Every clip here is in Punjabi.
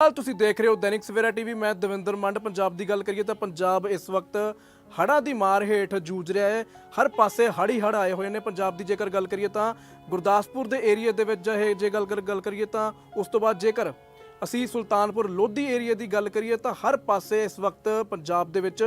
ਹਾਲ ਤੁਸੀਂ ਦੇਖ ਰਹੇ ਹੋ ਦੈਨਿਕ ਸਵੇਰਾ ਟੀਵੀ, ਮੈਂ ਦਵਿੰਦਰ ਮੰਡ। ਪੰਜਾਬ ਦੀ ਗੱਲ ਕਰੀਏ ਤਾਂ ਪੰਜਾਬ ਇਸ ਵਕਤ ਹੜ੍ਹਾਂ ਦੀ ਮਾਰ ਹੇਠ ਜੂਝ ਰਿਹਾ ਹੈ। ਹਰ ਪਾਸੇ ਹੜ੍ਹ ਹੀ ਹੜ੍ਹ ਆਏ ਹੋਏ ਨੇ। ਪੰਜਾਬ ਦੀ ਜੇਕਰ ਗੱਲ ਕਰੀਏ ਤਾਂ ਗੁਰਦਾਸਪੁਰ ਦੇ ਏਰੀਆ ਦੇ ਵਿੱਚ ਇਹ ਜੇ ਗੱਲ ਕਰ- ਗੱਲ ਕਰੀਏ ਤਾਂ ਉਸ ਤੋਂ ਬਾਅਦ ਜੇਕਰ ਅਸੀਂ ਸੁਲਤਾਨਪੁਰ ਲੋਧੀ ਏਰੀਆ ਦੀ ਗੱਲ ਕਰੀਏ ਤਾਂ ਹਰ ਪਾਸੇ ਇਸ ਵਕਤ ਪੰਜਾਬ ਦੇ ਵਿੱਚ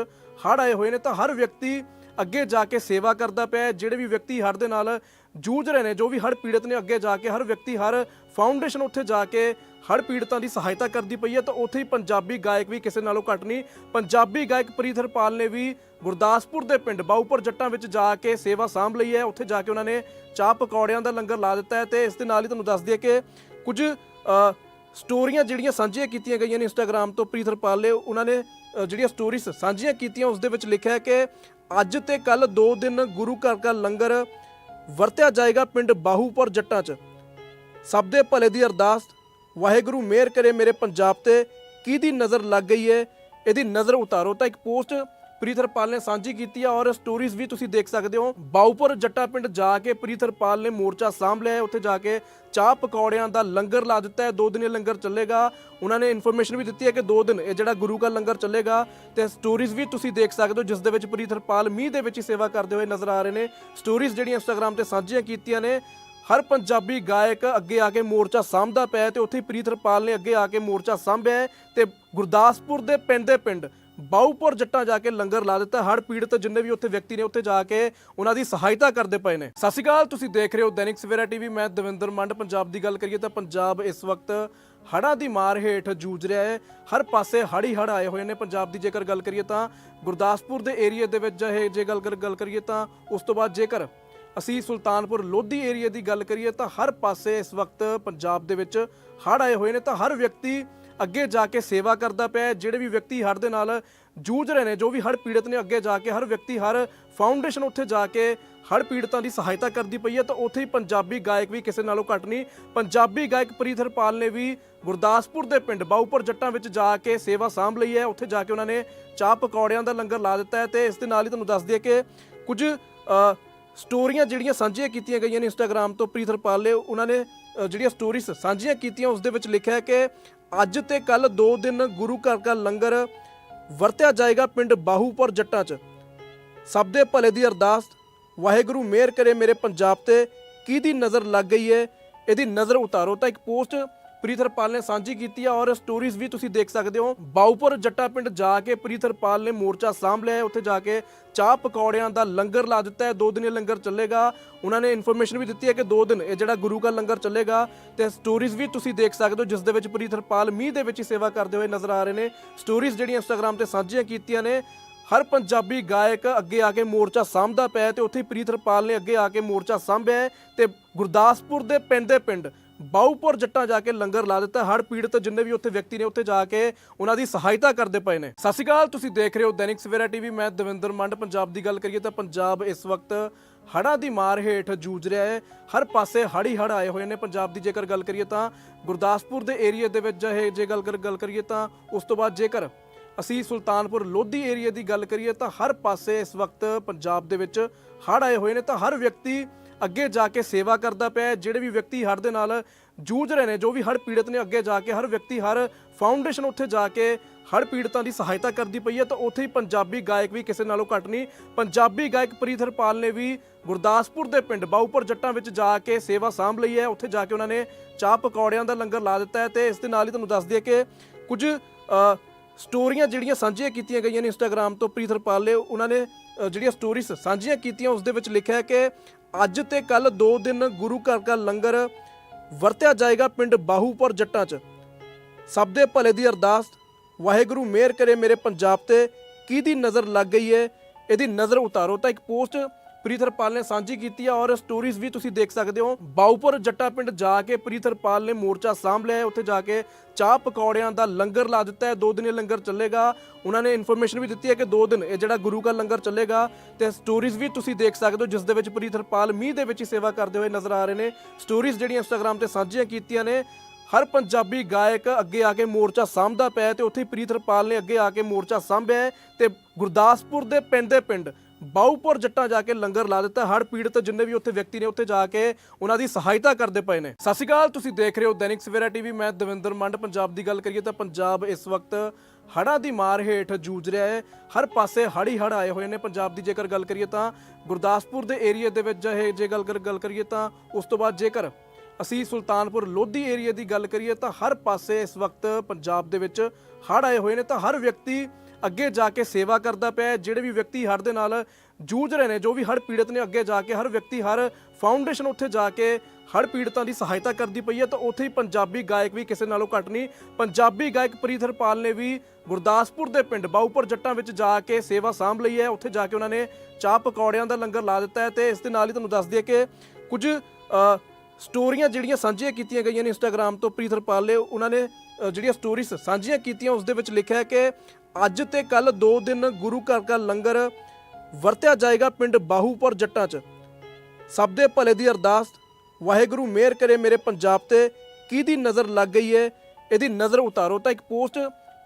ਹੜ੍ਹ ਆਏ ਹੋਏ ਨੇ। ਤਾਂ ਹਰ ਵਿਅਕਤੀ ਅੱਗੇ ਜਾ ਕੇ ਸੇਵਾ ਕਰਦਾ ਪਿਆ ਜਿਹੜੇ ਵੀ ਵਿਅਕਤੀ ਹੜ੍ਹ ਦੇ ਨਾਲ ਜੂਝ ਰਹੇ ਨੇ, ਜੋ ਵੀ ਹੜ੍ਹ ਪੀੜਤ ਨੇ ਅੱਗੇ ਜਾ ਕੇ, ਹਰ ਵਿਅਕਤੀ, ਹਰ ਫਾਊਂਡੇਸ਼ਨ ਉੱਥੇ ਜਾ ਕੇ ਹੜ੍ਹ ਪੀੜਤਾਂ ਦੀ ਸਹਾਇਤਾ ਕਰਦੀ ਪਈ ਹੈ। ਤਾਂ ਉੱਥੇ ਹੀ ਪੰਜਾਬੀ ਗਾਇਕ ਵੀ ਕਿਸੇ ਨਾਲੋਂ ਘੱਟ ਨਹੀਂ, ਪੰਜਾਬੀ ਗਾਇਕ ਪ੍ਰੀਤ ਹਰਪਾਲ ਨੇ ਵੀ ਗੁਰਦਾਸਪੁਰ ਦੇ ਪਿੰਡ ਬਾਊਪੁਰ ਜੱਟਾਂ ਵਿੱਚ ਜਾ ਕੇ ਸੇਵਾ ਸਾਂਭ ਲਈ ਹੈ। ਉੱਥੇ ਜਾ ਕੇ ਉਹਨਾਂ ਨੇ ਚਾਹ ਪਕੌੜਿਆਂ ਦਾ ਲੰਗਰ ਲਾ ਦਿੱਤਾ ਹੈ ਤੇ ਇਸ ਦੇ ਨਾਲ ਹੀ ਤੁਹਾਨੂੰ ਦੱਸ ਦਈਏ ਕਿ ਕੁਝ ਸਟੋਰੀਆਂ ਜਿਹੜੀਆਂ ਸਾਂਝੀਆਂ ਕੀਤੀਆਂ ਗਈਆਂ ਨੇ ਇੰਸਟਾਗ੍ਰam ਤੋਂ ਪ੍ਰੀਤ ਹਰਪਾਲ ਨੇ, ਉਹਨਾਂ ਨੇ ਜਿਹੜੀਆਂ ਸਟੋਰੀਜ਼ ਸਾਂਝੀਆਂ ਕੀਤੀਆਂ, ਉਸ ਦੇ ਵਿੱਚ ਲਿਖਿਆ ਹੈ ਕਿ ਅੱਜ ਤੇ ਕੱਲ ਦੋ ਦਿਨ ਗੁਰੂ ਘਰ ਦਾ ਲੰਗਰ ਵਰਤਿਆ ਜਾਏਗਾ ਪਿੰਡ ਬਾਹੂਪੁਰ ਜੱਟਾਂ 'ਚ। ਸਭ ਦੇ ਭਲੇ ਦੀ ਅਰਦਾਸ, ਵਾਹਿਗੁਰੂ ਮਿਹਰ ਕਰੇ ਮੇਰੇ ਪੰਜਾਬ ਤੇ, ਕਿਹਦੀ ਨਜ਼ਰ ਲੱਗ ਗਈ ਹੈ ਇਹਦੀ ਨਜ਼ਰ ਉਤਾਰੋ ਤਾਂ ਇੱਕ ਪੋਸਟ ਪ੍ਰੀਥਰਪਾਲ ਨੇ ਸਾਂਝੀ ਕੀਤੀ ਹੈ ਔਰ ਸਟੋਰੀਜ਼ ਵੀ ਤੁਸੀਂ ਦੇਖ ਸਕਦੇ ਹੋ। ਬਾਉਪੁਰ ਜੱਟਾ ਪਿੰਡ ਜਾ ਕੇ ਪ੍ਰੀਥਰਪਾਲ ਨੇ ਮੋਰਚਾ ਸਾਂਭ ਲਿਆ ਹੈ। ਉੱਥੇ ਜਾ ਕੇ ਚਾਹ ਪਕੌੜਿਆਂ ਦਾ ਲੰਗਰ ਲਾ ਦਿੱਤਾ ਹੈ। ਦੋ ਦਿਨ ਇਹ ਲੰਗਰ ਚੱਲੇਗਾ। ਉਹਨਾਂ ਨੇ ਇਨਫੋਰਮੇਸ਼ਨ ਵੀ ਦਿੱਤੀ ਹੈ ਕਿ ਦੋ ਦਿਨ ਇਹ ਜਿਹੜਾ ਗੁਰੂ ਕਾ ਲੰਗਰ ਚੱਲੇਗਾ ਤੇ ਸਟੋਰੀਜ਼ ਵੀ ਤੁਸੀਂ ਦੇਖ ਸਕਦੇ ਹੋ, ਜਿਸ ਦੇ ਵਿੱਚ ਪ੍ਰੀਥਰਪਾਲ ਮੀਂਹ ਦੇ ਵਿੱਚ ਹੀ ਸੇਵਾ ਕਰਦੇ ਹੋਏ ਨਜ਼ਰ ਆ ਰਹੇ ਨੇ। ਸਟੋਰੀਜ਼ ਜਿਹੜੀਆਂ ਇੰਸਟਾਗ੍ਰam ਤੇ ਸਾਂਝੀਆਂ ਕੀਤੀਆਂ ਨੇ, ਹਰ ਪੰਜਾਬੀ ਗਾਇਕ ਅੱਗੇ ਆ ਕੇ ਮੋਰਚਾ ਸਾਂਭਦਾ ਪਿਆ ਹੈ ਤੇ ਉੱਥੇ ਹੀ ਪ੍ਰੀਤਰਪਾਲ ਨੇ ਅੱਗੇ ਆ ਕੇ ਮੋਰਚਾ ਸਾਂਭਿਆ ਹੈ ਤੇ ਗੁਰਦਾਸਪੁਰ ਦੇ ਪਿੰਡ ਦੇ ਪਿੰਡ ਬਾਊਪੁਰ ਜੱਟਾਂ ਜਾ ਕੇ ਲੰਗਰ ਲਾ ਦਿੱਤਾ। ਹੜ ਪੀੜਤ ਜਿੰਨੇ ਵੀ ਉੱਥੇ ਵਿਅਕਤੀ ਨੇ, ਉੱਥੇ ਜਾ ਕੇ ਉਹਨਾਂ ਦੀ ਸਹਾਇਤਾ ਕਰਦੇ ਪਏ ਨੇ। ਸਤਿ ਸ਼੍ਰੀ ਅਕਾਲ, ਤੁਸੀਂ ਦੇਖ ਰਹੇ ਹੋ ਦੈਨਿਕ ਸਵੇਰਾ ਟੀਵੀ। ਮੈਂ ਦਵਿੰਦਰ ਮੰਡ, ਪੰਜਾਬ ਦੀ ਗੱਲ ਕਰੀਏ ਤਾਂ ਪੰਜਾਬ ਇਸ ਵਕਤ ਹੜ੍ਹਾਂ ਦੀ ਮਾਰ ਹੇਠ ਜੂਝ ਰਿਹਾ ਹੈ। ਹਰ ਪਾਸੇ ਹੜ੍ਹ ਹੀ ਹੜ੍ਹ ਆਏ ਹੋਏ ਨੇ। ਪੰਜਾਬ ਦੀ ਜੇਕਰ ਗੱਲ ਕਰੀਏ ਤਾਂ ਗੁਰਦਾਸਪੁਰ ਦੇ ਏਰੀਆ ਦੇ ਵਿੱਚ ਇਹ ਜੇ ਗੱਲ ਗੱਲ ਕਰੀਏ ਤਾਂ ਉਸ ਤੋਂ ਬਾਅਦ ਜੇਕਰ ਅਸੀਂ ਸੁਲਤਾਨਪੁਰ ਲੋਧੀ ਏਰੀਆ ਦੀ ਗੱਲ ਕਰੀਏ ਤਾਂ ਹਰ ਪਾਸੇ ਇਸ ਵਕਤ ਪੰਜਾਬ ਦੇ ਵਿੱਚ ਹੜ੍ਹ ਆਏ ਹੋਏ ਨੇ। ਤਾਂ ਹਰ ਵਿਅਕਤੀ ਅੱਗੇ ਜਾ ਕੇ ਸੇਵਾ ਕਰਦਾ ਪਿਆ ਜਿਹੜੇ ਵੀ ਵਿਅਕਤੀ ਹੜ੍ਹ ਦੇ ਨਾਲ ਜੂਝ ਰਹੇ ਨੇ, ਜੋ ਵੀ ਹੜ੍ਹ ਪੀੜਤ ਨੇ ਅੱਗੇ ਜਾ ਕੇ, ਹਰ ਵਿਅਕਤੀ ਹਰ ਫਾਊਂਡੇਸ਼ਨ ਉੱਥੇ ਜਾ ਕੇ ਹੜ੍ਹ ਪੀੜਤਾਂ ਦੀ ਸਹਾਇਤਾ ਕਰਦੀ ਪਈ ਹੈ। ਤਾਂ ਉੱਥੇ ਹੀ ਪੰਜਾਬੀ ਗਾਇਕ ਵੀ ਕਿਸੇ ਨਾਲੋਂ ਘੱਟ ਨਹੀਂ, ਪੰਜਾਬੀ ਗਾਇਕ ਪ੍ਰੀਤ ਹਰਪਾਲ ਨੇ ਵੀ ਗੁਰਦਾਸਪੁਰ ਦੇ ਪਿੰਡ ਬਾਊਪੁਰ ਜੱਟਾਂ ਵਿੱਚ ਜਾ ਕੇ ਸੇਵਾ ਸਾਂਭ ਲਈ ਹੈ। ਉੱਥੇ ਜਾ ਕੇ ਉਹਨਾਂ ਨੇ ਚਾਹ ਪਕੌੜਿਆਂ ਦਾ ਲੰਗਰ ਲਾ ਦਿੱਤਾ ਹੈ ਤੇ ਇਸ ਦੇ ਨਾਲ ਹੀ ਤੁਹਾਨੂੰ ਦੱਸ ਦਈਏ ਕਿ ਕੁਝ ਸਟੋਰੀਆਂ ਜਿਹੜੀਆਂ ਸਾਂਝੀਆਂ ਕੀਤੀਆਂ ਗਈਆਂ ਨੇ ਇੰਸਟਾਗ੍ਰam ਤੋਂ, ਪ੍ਰੀਤ ਹਰਪਾਲ ਨੇ, ਉਹਨਾਂ ਨੇ ਜਿਹੜੀਆਂ ਸਟੋਰੀਜ਼ ਸਾਂਝੀਆਂ ਕੀਤੀਆਂ, ਉਸ ਦੇ ਵਿੱਚ ਲਿਖਿਆ ਹੈ ਕਿ ਅੱਜ ਤੇ ਕੱਲ ਦੋ ਦਿਨ ਗੁਰੂ ਘਰ ਦਾ ਲੰਗਰ ਵਰਤਿਆ ਜਾਏਗਾ ਪਿੰਡ ਬਾਹੂਪੁਰ ਜੱਟਾਂ 'ਚ। ਸਭ ਦੇ ਭਲੇ ਦੀ ਅਰਦਾਸ, ਵਾਹਿਗੁਰੂ ਮਿਹਰ ਕਰੇ ਮੇਰੇ ਪੰਜਾਬ ਤੇ, ਕਿਹਦੀ ਨਜ਼ਰ ਲੱਗ ਗਈ ਹੈ ਇਹਦੀ ਨਜ਼ਰ ਉਤਾਰੋ। ਤਾਂ ਇੱਕ ਪੋਸਟ ਪ੍ਰੀਥਰਪਾਲ ਨੇ ਸਾਂਝੀ ਕੀਤੀ ਹੈ ਔਰ ਸਟੋਰੀਜ਼ ਵੀ ਤੁਸੀਂ ਦੇਖ ਸਕਦੇ ਹੋ। ਬਾਉਪੁਰ ਜੱਟਾ ਪਿੰਡ ਜਾ ਕੇ ਪ੍ਰੀਥਰਪਾਲ ਨੇ ਮੋਰਚਾ ਸਾਂਭ ਲਿਆ ਉੱਥੇ ਜਾ ਕੇ ਚਾਹ ਪਕੌੜਿਆਂ ਦਾ ਲੰਗਰ ਲਾ ਦਿੱਤਾ ਹੈ। ਦੋ ਦਿਨ ਇਹ ਲੰਗਰ ਚੱਲੇਗਾ। ਉਹਨਾਂ ਨੇ ਇਨਫੋਰਮੇਸ਼ਨ ਵੀ ਦਿੱਤੀ ਹੈ ਕਿ ਦੋ ਦਿਨ ਇਹ ਜਿਹੜਾ ਗੁਰੂ ਦਾ ਲੰਗਰ ਚੱਲੇਗਾ ਤੇ ਸਟੋਰੀਜ਼ ਵੀ ਤੁਸੀਂ ਦੇਖ ਸਕਦੇ ਹੋ, ਜਿਸ ਦੇ ਵਿੱਚ ਪ੍ਰੀਥਰਪਾਲ ਮੀਂਹ ਦੇ ਵਿੱਚ ਹੀ ਸੇਵਾ ਕਰਦੇ ਹੋਏ ਨਜ਼ਰ ਆ ਰਹੇ ਨੇ। ਸਟੋਰੀਜ਼ ਜਿਹੜੀਆਂ ਇੰਸਟਾਗ੍ਰam ਤੇ ਸਾਂਝੀਆਂ ਕੀਤੀਆਂ ਨੇ, ਹਰ ਪੰਜਾਬੀ ਗਾਇਕ ਅੱਗੇ ਆ ਕੇ ਮੋਰਚਾ ਸਾਂਭਦਾ ਪਿਆ ਹੈ ਤੇ ਉੱਥੇ ਹੀ ਪ੍ਰੀਤਰਪਾਲ ਨੇ ਅੱਗੇ ਆ ਕੇ ਮੋਰਚਾ ਸਾਂਭਿਆ ਹੈ ਤੇ ਗੁਰਦਾਸਪੁਰ ਦੇ ਪਿੰਡ ਦੇ ਪਿੰਡ ਬਾਊਪੁਰ ਜੱਟਾਂ ਜਾ ਕੇ ਲੰਗਰ ਲਾ ਦਿੱਤਾ। ਹੜ ਪੀੜਤ ਜਿੰਨੇ ਵੀ ਉੱਥੇ ਵਿਅਕਤੀ ਨੇ ਉੱਥੇ ਜਾ ਕੇ ਉਹਨਾਂ ਦੀ ਸਹਾਇਤਾ ਕਰਦੇ ਪਏ ਨੇ। ਸਤਿ ਸ਼੍ਰੀ ਅਕਾਲ, ਤੁਸੀਂ ਦੇਖ ਰਹੇ ਹੋ ਦੈਨਿਕ ਸਵੇਰਾ ਟੀਵੀ। ਮੈਂ ਦਵਿੰਦਰ ਮੰਡ, ਪੰਜਾਬ ਦੀ ਗੱਲ ਕਰੀਏ ਤਾਂ ਪੰਜਾਬ ਇਸ ਵਕਤ ਹੜ੍ਹਾਂ ਦੀ ਮਾਰ ਹੇਠ ਜੂਝ ਰਿਹਾ ਹੈ। ਹਰ ਪਾਸੇ ਹੜ੍ਹ ਹੀ ਹੜ੍ਹ ਆਏ ਹੋਏ ਨੇ। ਪੰਜਾਬ ਦੀ ਜੇਕਰ ਗੱਲ ਕਰੀਏ ਤਾਂ ਗੁਰਦਾਸਪੁਰ ਦੇ ਏਰੀਆ ਦੇ ਵਿੱਚ ਇਹ ਜੇ ਗੱਲ ਕਰ- ਗੱਲ ਕਰੀਏ ਤਾਂ ਉਸ ਤੋਂ ਬਾਅਦ ਜੇਕਰ ਅਸੀਂ ਸੁਲਤਾਨਪੁਰ ਲੋਧੀ ਏਰੀਆ ਦੀ ਗੱਲ ਕਰੀਏ ਤਾਂ ਹਰ ਪਾਸੇ ਇਸ ਵਕਤ ਪੰਜਾਬ ਦੇ ਵਿੱਚ ਹੜ੍ਹ ਆਏ ਹੋਏ ਨੇ। ਤਾਂ ਹਰ ਵਿਅਕਤੀ ਅੱਗੇ ਜਾ ਕੇ ਸੇਵਾ ਕਰਦਾ ਪਿਆ ਹੈ। ਜਿਹੜੇ ਵੀ ਵਿਅਕਤੀ ਹੜ੍ਹ ਦੇ ਨਾਲ ਜੂਝ ਰਹੇ ਨੇ ਜੋ ਵੀ ਹੜ੍ਹ ਪੀੜਤ ਨੇ ਅੱਗੇ ਜਾ ਕੇ ਹਰ ਵਿਅਕਤੀ ਹਰ ਫਾਊਂਡੇਸ਼ਨ ਉੱਥੇ ਜਾ ਕੇ ਹੜ੍ਹ ਪੀੜਤਾਂ ਦੀ ਸਹਾਇਤਾ ਕਰਦੀ ਪਈ ਹੈ ਤਾਂ ਉੱਥੇ ਹੀ ਪੰਜਾਬੀ ਗਾਇਕ ਵੀ ਕਿਸੇ ਨਾਲੋਂ ਘੱਟ ਨਹੀਂ ਪੰਜਾਬੀ ਗਾਇਕ ਪ੍ਰੀਤ ਹਰਪਾਲ ਨੇ ਵੀ ਗੁਰਦਾਸਪੁਰ ਦੇ ਪਿੰਡ ਬਾਊਪੁਰ ਜੱਟਾਂ ਵਿੱਚ ਜਾ ਕੇ ਸੇਵਾ ਸਾਂਭ ਲਈ ਹੈ ਉੱਥੇ ਜਾ ਕੇ ਉਹਨਾਂ ਨੇ ਚਾਹ ਪਕੌੜਿਆਂ ਦਾ ਲੰਗਰ ਲਾ ਦਿੱਤਾ ਹੈ ਤੇ ਇਸ ਦੇ ਨਾਲ ਹੀ ਤੁਹਾਨੂੰ ਦੱਸ ਦਈਏ ਕਿ ਕੁਝ ਅ, ਸਟੋਰੀਆਂ ਜਿਹੜੀਆਂ ਸਾਂਝੀਆਂ ਕੀਤੀਆਂ ਗਈਆਂ ਨੇ ਇੰਸਟਾਗ੍ਰam ਤੋਂ ਪ੍ਰੀਤ ਪ੍ਰੀਥਰਪਾਲ ਨੇ, ਉਹਨਾਂ ਨੇ ਜਿਹੜੀਆਂ ਸਟੋਰੀਜ਼ ਸਾਂਝੀਆਂ ਕੀਤੀਆਂ, ਉਸ ਦੇ ਵਿੱਚ ਲਿਖਿਆ ਹੈ ਕਿ ਅੱਜ ਤੇ ਕੱਲ ਦੋ ਦਿਨ ਗੁਰੂ ਘਰ ਦਾ ਲੰਗਰ ਵਰਤਿਆ ਜਾਏਗਾ ਪਿੰਡ ਬਾਹੂਪੁਰ ਜੱਟਾਂ 'ਚ। ਸਭ ਦੇ ਭਲੇ ਦੀ ਅਰਦਾਸ, ਵਾਹਿਗੁਰੂ ਮਿਹਰ ਕਰੇ ਮੇਰੇ ਪੰਜਾਬ ਤੇ, ਕਿਹਦੀ ਨਜ਼ਰ ਲੱਗ ਗਈ ਹੈ ਇਹਦੀ ਨਜ਼ਰ ਉਤਾਰੋ। ਤਾਂ ਇੱਕ ਪੋਸਟ ਪ੍ਰੀਥਰਪਾਲ ਨੇ ਸਾਂਝੀ ਕੀਤੀ ਹੈ ਔਰ ਸਟੋਰੀਜ਼ ਵੀ ਤੁਸੀਂ ਦੇਖ ਸਕਦੇ ਹੋ। ਬਾਉਪੁਰ ਜੱਟਾ ਪਿੰਡ ਜਾ ਕੇ ਪ੍ਰੀਥਰਪਾਲ ਨੇ ਮੋਰਚਾ ਸਾਂਭ ਲਿਆ ਉੱਥੇ ਜਾ ਕੇ ਚਾਹ ਪਕੌੜਿਆਂ ਦਾ ਲੰਗਰ ਲਾ ਦਿੱਤਾ ਹੈ। ਦੋ ਦਿਨ ਇਹ ਲੰਗਰ ਚੱਲੇਗਾ। ਉਹਨਾਂ ਨੇ ਇਨਫੋਰਮੇਸ਼ਨ ਵੀ ਦਿੱਤੀ ਹੈ ਕਿ ਦੋ ਦਿਨ ਇਹ ਜਿਹੜਾ ਗੁਰੂ ਦਾ ਲੰਗਰ ਚੱਲੇਗਾ ਤੇ ਸਟੋਰੀਜ਼ ਵੀ ਤੁਸੀਂ ਦੇਖ ਸਕਦੇ ਹੋ, ਜਿਸ ਦੇ ਵਿੱਚ ਪ੍ਰੀਥਰਪਾਲ ਮੀਂਹ ਦੇ ਵਿੱਚ ਹੀ ਸੇਵਾ ਕਰਦੇ ਹੋਏ ਨਜ਼ਰ ਆ ਰਹੇ ਨੇ। ਸਟੋਰੀਜ਼ ਜਿਹੜੀਆਂ ਇੰਸਟਾਗ੍ਰam ਤੇ ਸਾਂਝੀਆਂ ਕੀਤੀਆਂ ਨੇ, ਹਰ ਪੰਜਾਬੀ ਗਾਇਕ ਅੱਗੇ ਆ ਕੇ ਮੋਰਚਾ ਸਾਂਭਦਾ ਪਿਆ ਹੈ ਤੇ ਉੱਥੇ ਹੀ ਪ੍ਰੀਤਰਪਾਲ ਨੇ ਅੱਗੇ ਆ ਕੇ ਮੋਰਚਾ ਸਾਂਭਿਆ ਹੈ ਤੇ ਗੁਰਦਾਸਪੁਰ ਦੇ ਪਿੰਡ ਦੇ ਪਿੰਡ ਬਾਊਪੁਰ ਜੱਟਾਂ ਜਾ ਕੇ ਲੰਗਰ ਲਾ ਦਿੱਤਾ। ਹੜ ਪੀੜਤ ਜਿੰਨੇ ਵੀ ਉੱਥੇ ਵਿਅਕਤੀ ਨੇ ਉੱਥੇ ਜਾ ਕੇ ਉਹਨਾਂ ਦੀ ਸਹਾਇਤਾ ਕਰਦੇ ਪਏ ਨੇ। ਸਤਿ ਸ਼੍ਰੀ ਅਕਾਲ, ਤੁਸੀਂ ਦੇਖ ਰਹੇ ਹੋ ਦੈਨਿਕ ਸਵੇਰਾ ਟੀਵੀ। ਮੈਂ ਦਵਿੰਦਰ ਮੰਡ, ਪੰਜਾਬ ਦੀ ਗੱਲ ਕਰੀਏ ਤਾਂ ਪੰਜਾਬ ਇਸ ਵਕਤ ਹੜ੍ਹਾਂ ਦੀ ਮਾਰ ਹੇਠ ਜੂਝ ਰਿਹਾ ਹੈ। ਹਰ ਪਾਸੇ ਹੜ੍ਹ ਹੀ ਹੜ੍ਹ ਆਏ ਹੋਏ ਨੇ। ਪੰਜਾਬ ਦੀ ਜੇਕਰ ਗੱਲ ਕਰੀਏ ਤਾਂ ਗੁਰਦਾਸਪੁਰ ਦੇ ਏਰੀਆ ਦੇ ਵਿੱਚ ਇਹ ਜੇ ਗੱਲ ਕਰ- ਗੱਲ ਕਰੀਏ ਤਾਂ ਉਸ ਤੋਂ ਬਾਅਦ ਜੇਕਰ ਅਸੀਂ ਸੁਲਤਾਨਪੁਰ ਲੋਧੀ ਏਰੀਆ ਦੀ ਗੱਲ ਕਰੀਏ ਤਾਂ ਹਰ ਪਾਸੇ ਇਸ ਵਕਤ ਪੰਜਾਬ ਦੇ ਵਿੱਚ ਹੜ੍ਹ ਆਏ ਹੋਏ ਨੇ। ਤਾਂ ਹਰ ਵਿਅਕਤੀ ਅੱਗੇ ਜਾ ਕੇ ਸੇਵਾ ਕਰਦਾ ਪਿਆ ਹੈ। ਜਿਹੜੇ ਵੀ ਵਿਅਕਤੀ ਹੜ੍ਹ ਦੇ ਨਾਲ ਜੂਝ ਰਹੇ ਨੇ ਜੋ ਵੀ ਹੜ੍ਹ ਪੀੜਤ ਨੇ ਅੱਗੇ ਜਾ ਕੇ ਹਰ ਵਿਅਕਤੀ ਹਰ ਫਾਊਂਡੇਸ਼ਨ ਉੱਥੇ ਜਾ ਕੇ ਹੜ੍ਹ ਪੀੜਤਾਂ ਦੀ ਸਹਾਇਤਾ ਕਰਦੀ ਪਈ ਹੈ। ਤਾਂ ਉੱਥੇ ਹੀ ਪੰਜਾਬੀ ਗਾਇਕ ਵੀ ਕਿਸੇ ਨਾਲੋਂ ਘੱਟ ਨਹੀਂ ਪੰਜਾਬੀ ਗਾਇਕ ਪ੍ਰੀਤ ਹਰਪਾਲ ਨੇ ਵੀ ਗੁਰਦਾਸਪੁਰ ਦੇ ਪਿੰਡ ਬਾਊਪੁਰ ਜੱਟਾਂ ਵਿੱਚ ਜਾ ਕੇ ਸੇਵਾ ਸਾਂਭ ਲਈ ਹੈ। ਉੱਥੇ ਜਾ ਕੇ ਉਹਨਾਂ ਨੇ ਚਾਹ ਪਕੌੜਿਆਂ ਦਾ ਲੰਗਰ ਲਾ ਦਿੱਤਾ ਹੈ ਤੇ ਇਸ ਦੇ ਨਾਲ ਹੀ ਤੁਹਾਨੂੰ ਦੱਸ ਦਈਏ ਕਿ ਕੁਝ ਅ, ਸਟੋਰੀਆਂ ਜਿਹੜੀਆਂ ਸਾਂਝੀਆਂ ਕੀਤੀਆਂ ਗਈਆਂ ਨੇ ਇੰਸਟਾਗ੍ਰam ਤੋਂ ਪ੍ਰੀਤ ਹਰਪਾਲ ਨੇ ਉਹਨਾਂ ਨੇ ਅ, ਜਿਹੜੀਆਂ ਸਟੋਰੀਜ਼ ਸਾਂਝੀਆਂ ਕੀਤੀਆਂ ਉਸ ਦੇ ਵਿੱਚ ਲਿਖਿਆ ਹੈ ਕਿ ਅੱਜ ਤੇ ਕੱਲ ਦੋ ਦਿਨ ਗੁਰੂ ਘਰ ਦਾ ਲੰਗਰ ਵਰਤਿਆ ਜਾਏਗਾ ਪਿੰਡ ਬਾਹੂਪੁਰ ਜੱਟਾਂ 'ਚ। ਸਭ ਦੇ ਭਲੇ ਦੀ ਅਰਦਾਸ, ਵਾਹਿਗੁਰੂ ਮਿਹਰ ਕਰੇ ਮੇਰੇ ਪੰਜਾਬ ਤੇ। ਕਿਹਦੀ ਨਜ਼ਰ ਲੱਗ ਗਈ ਹੈ ਇਹਦੀ ਨਜ਼ਰ ਉਤਾਰੋ ਤਾਂ ਇੱਕ ਪੋਸਟ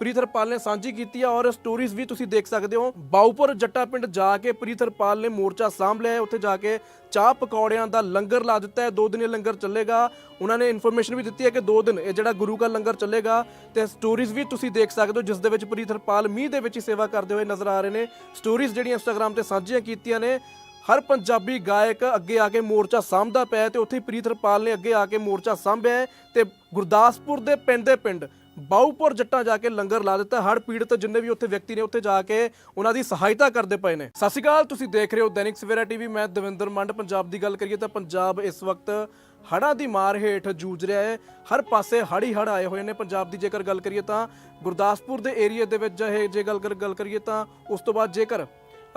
ਪ੍ਰੀਤ ਹਰਪਾਲ ਨੇ ਸਾਂਝੀ ਕੀਤੀ ਹੈ ਔਰ ਸਟੋਰੀਜ਼ ਵੀ ਤੁਸੀਂ ਦੇਖ ਸਕਦੇ ਹੋ। ਬਾਉਪੁਰ ਜੱਟਾ ਪਿੰਡ ਜਾ ਕੇ ਪ੍ਰੀਤ ਹਰਪਾਲ ਨੇ ਮੋਰਚਾ ਸਾਂਭ ਲਿਆ ਉੱਥੇ ਜਾ ਕੇ ਚਾਹ ਪਕੌੜਿਆਂ ਦਾ ਲੰਗਰ ਲਾ ਦਿੱਤਾ ਹੈ। ਦੋ ਦਿਨ ਇਹ ਲੰਗਰ ਚੱਲੇਗਾ। ਉਹਨਾਂ ਨੇ ਇਨਫੋਰਮੇਸ਼ਨ ਵੀ ਦਿੱਤੀ ਹੈ ਕਿ ਦੋ ਦਿਨ ਇਹ ਜਿਹੜਾ ਗੁਰੂ ਦਾ ਲੰਗਰ ਚੱਲੇਗਾ ਤੇ ਸਟੋਰੀਜ਼ ਵੀ ਤੁਸੀਂ ਦੇਖ ਸਕਦੇ ਹੋ, ਜਿਸ ਦੇ ਵਿੱਚ ਪ੍ਰੀਤ ਹਰਪਾਲ ਮੀਂਹ ਦੇ ਵਿੱਚ ਹੀ ਸੇਵਾ ਕਰਦੇ ਹੋਏ ਨਜ਼ਰ ਆ ਰਹੇ ਨੇ। ਸਟੋਰੀਜ਼ ਜਿਹੜੀਆਂ ਇੰਸਟਾਗ੍ਰam ਤੇ ਸਾਂਝੀਆਂ ਕੀਤੀਆਂ ਨੇ, ਹਰ ਪੰਜਾਬੀ ਗਾਇਕ ਅੱਗੇ ਆ ਕੇ ਮੋਰਚਾ ਸਾਂਭਦਾ ਪਿਆ ਹੈ ਤੇ ਉੱਥੇ ਹੀ ਪ੍ਰੀਤਰਪਾਲ ਨੇ ਅੱਗੇ ਆ ਕੇ ਮੋਰਚਾ ਸਾਂਭਿਆ ਹੈ ਤੇ ਗੁਰਦਾਸਪੁਰ ਦੇ ਪਿੰਡ ਦੇ ਪਿੰਡ ਬਾਊਪੁਰ ਜੱਟਾਂ ਜਾ ਕੇ ਲੰਗਰ ਲਾ ਦਿੱਤਾ। ਹੜ ਪੀੜਤ ਜਿੰਨੇ ਵੀ ਉੱਥੇ ਵਿਅਕਤੀ ਨੇ, ਉੱਥੇ ਜਾ ਕੇ ਉਹਨਾਂ ਦੀ ਸਹਾਇਤਾ ਕਰਦੇ ਪਏ ਨੇ। ਸਤਿ ਸ਼੍ਰੀ ਅਕਾਲ, ਤੁਸੀਂ ਦੇਖ ਰਹੇ ਹੋ ਦੈਨਿਕ ਸਵੇਰਾ ਟੀਵੀ। ਮੈਂ ਦਵਿੰਦਰ ਮੰਡ, ਪੰਜਾਬ ਦੀ ਗੱਲ ਕਰੀਏ ਤਾਂ ਪੰਜਾਬ ਇਸ ਵਕਤ ਹੜ੍ਹਾਂ ਦੀ ਮਾਰ ਹੇਠ ਜੂਝ ਰਿਹਾ ਹੈ। ਹਰ ਪਾਸੇ ਹੜ੍ਹ ਹੀ ਹੜ੍ਹ ਆਏ ਹੋਏ ਨੇ। ਪੰਜਾਬ ਦੀ ਜੇਕਰ ਗੱਲ ਕਰੀਏ ਤਾਂ ਗੁਰਦਾਸਪੁਰ ਦੇ ਏਰੀਆ ਦੇ ਵਿੱਚ ਇਹ ਜੇ ਗੱਲ ਕਰ- ਗੱਲ ਕਰੀਏ ਤਾਂ ਉਸ ਤੋਂ ਬਾਅਦ ਜੇਕਰ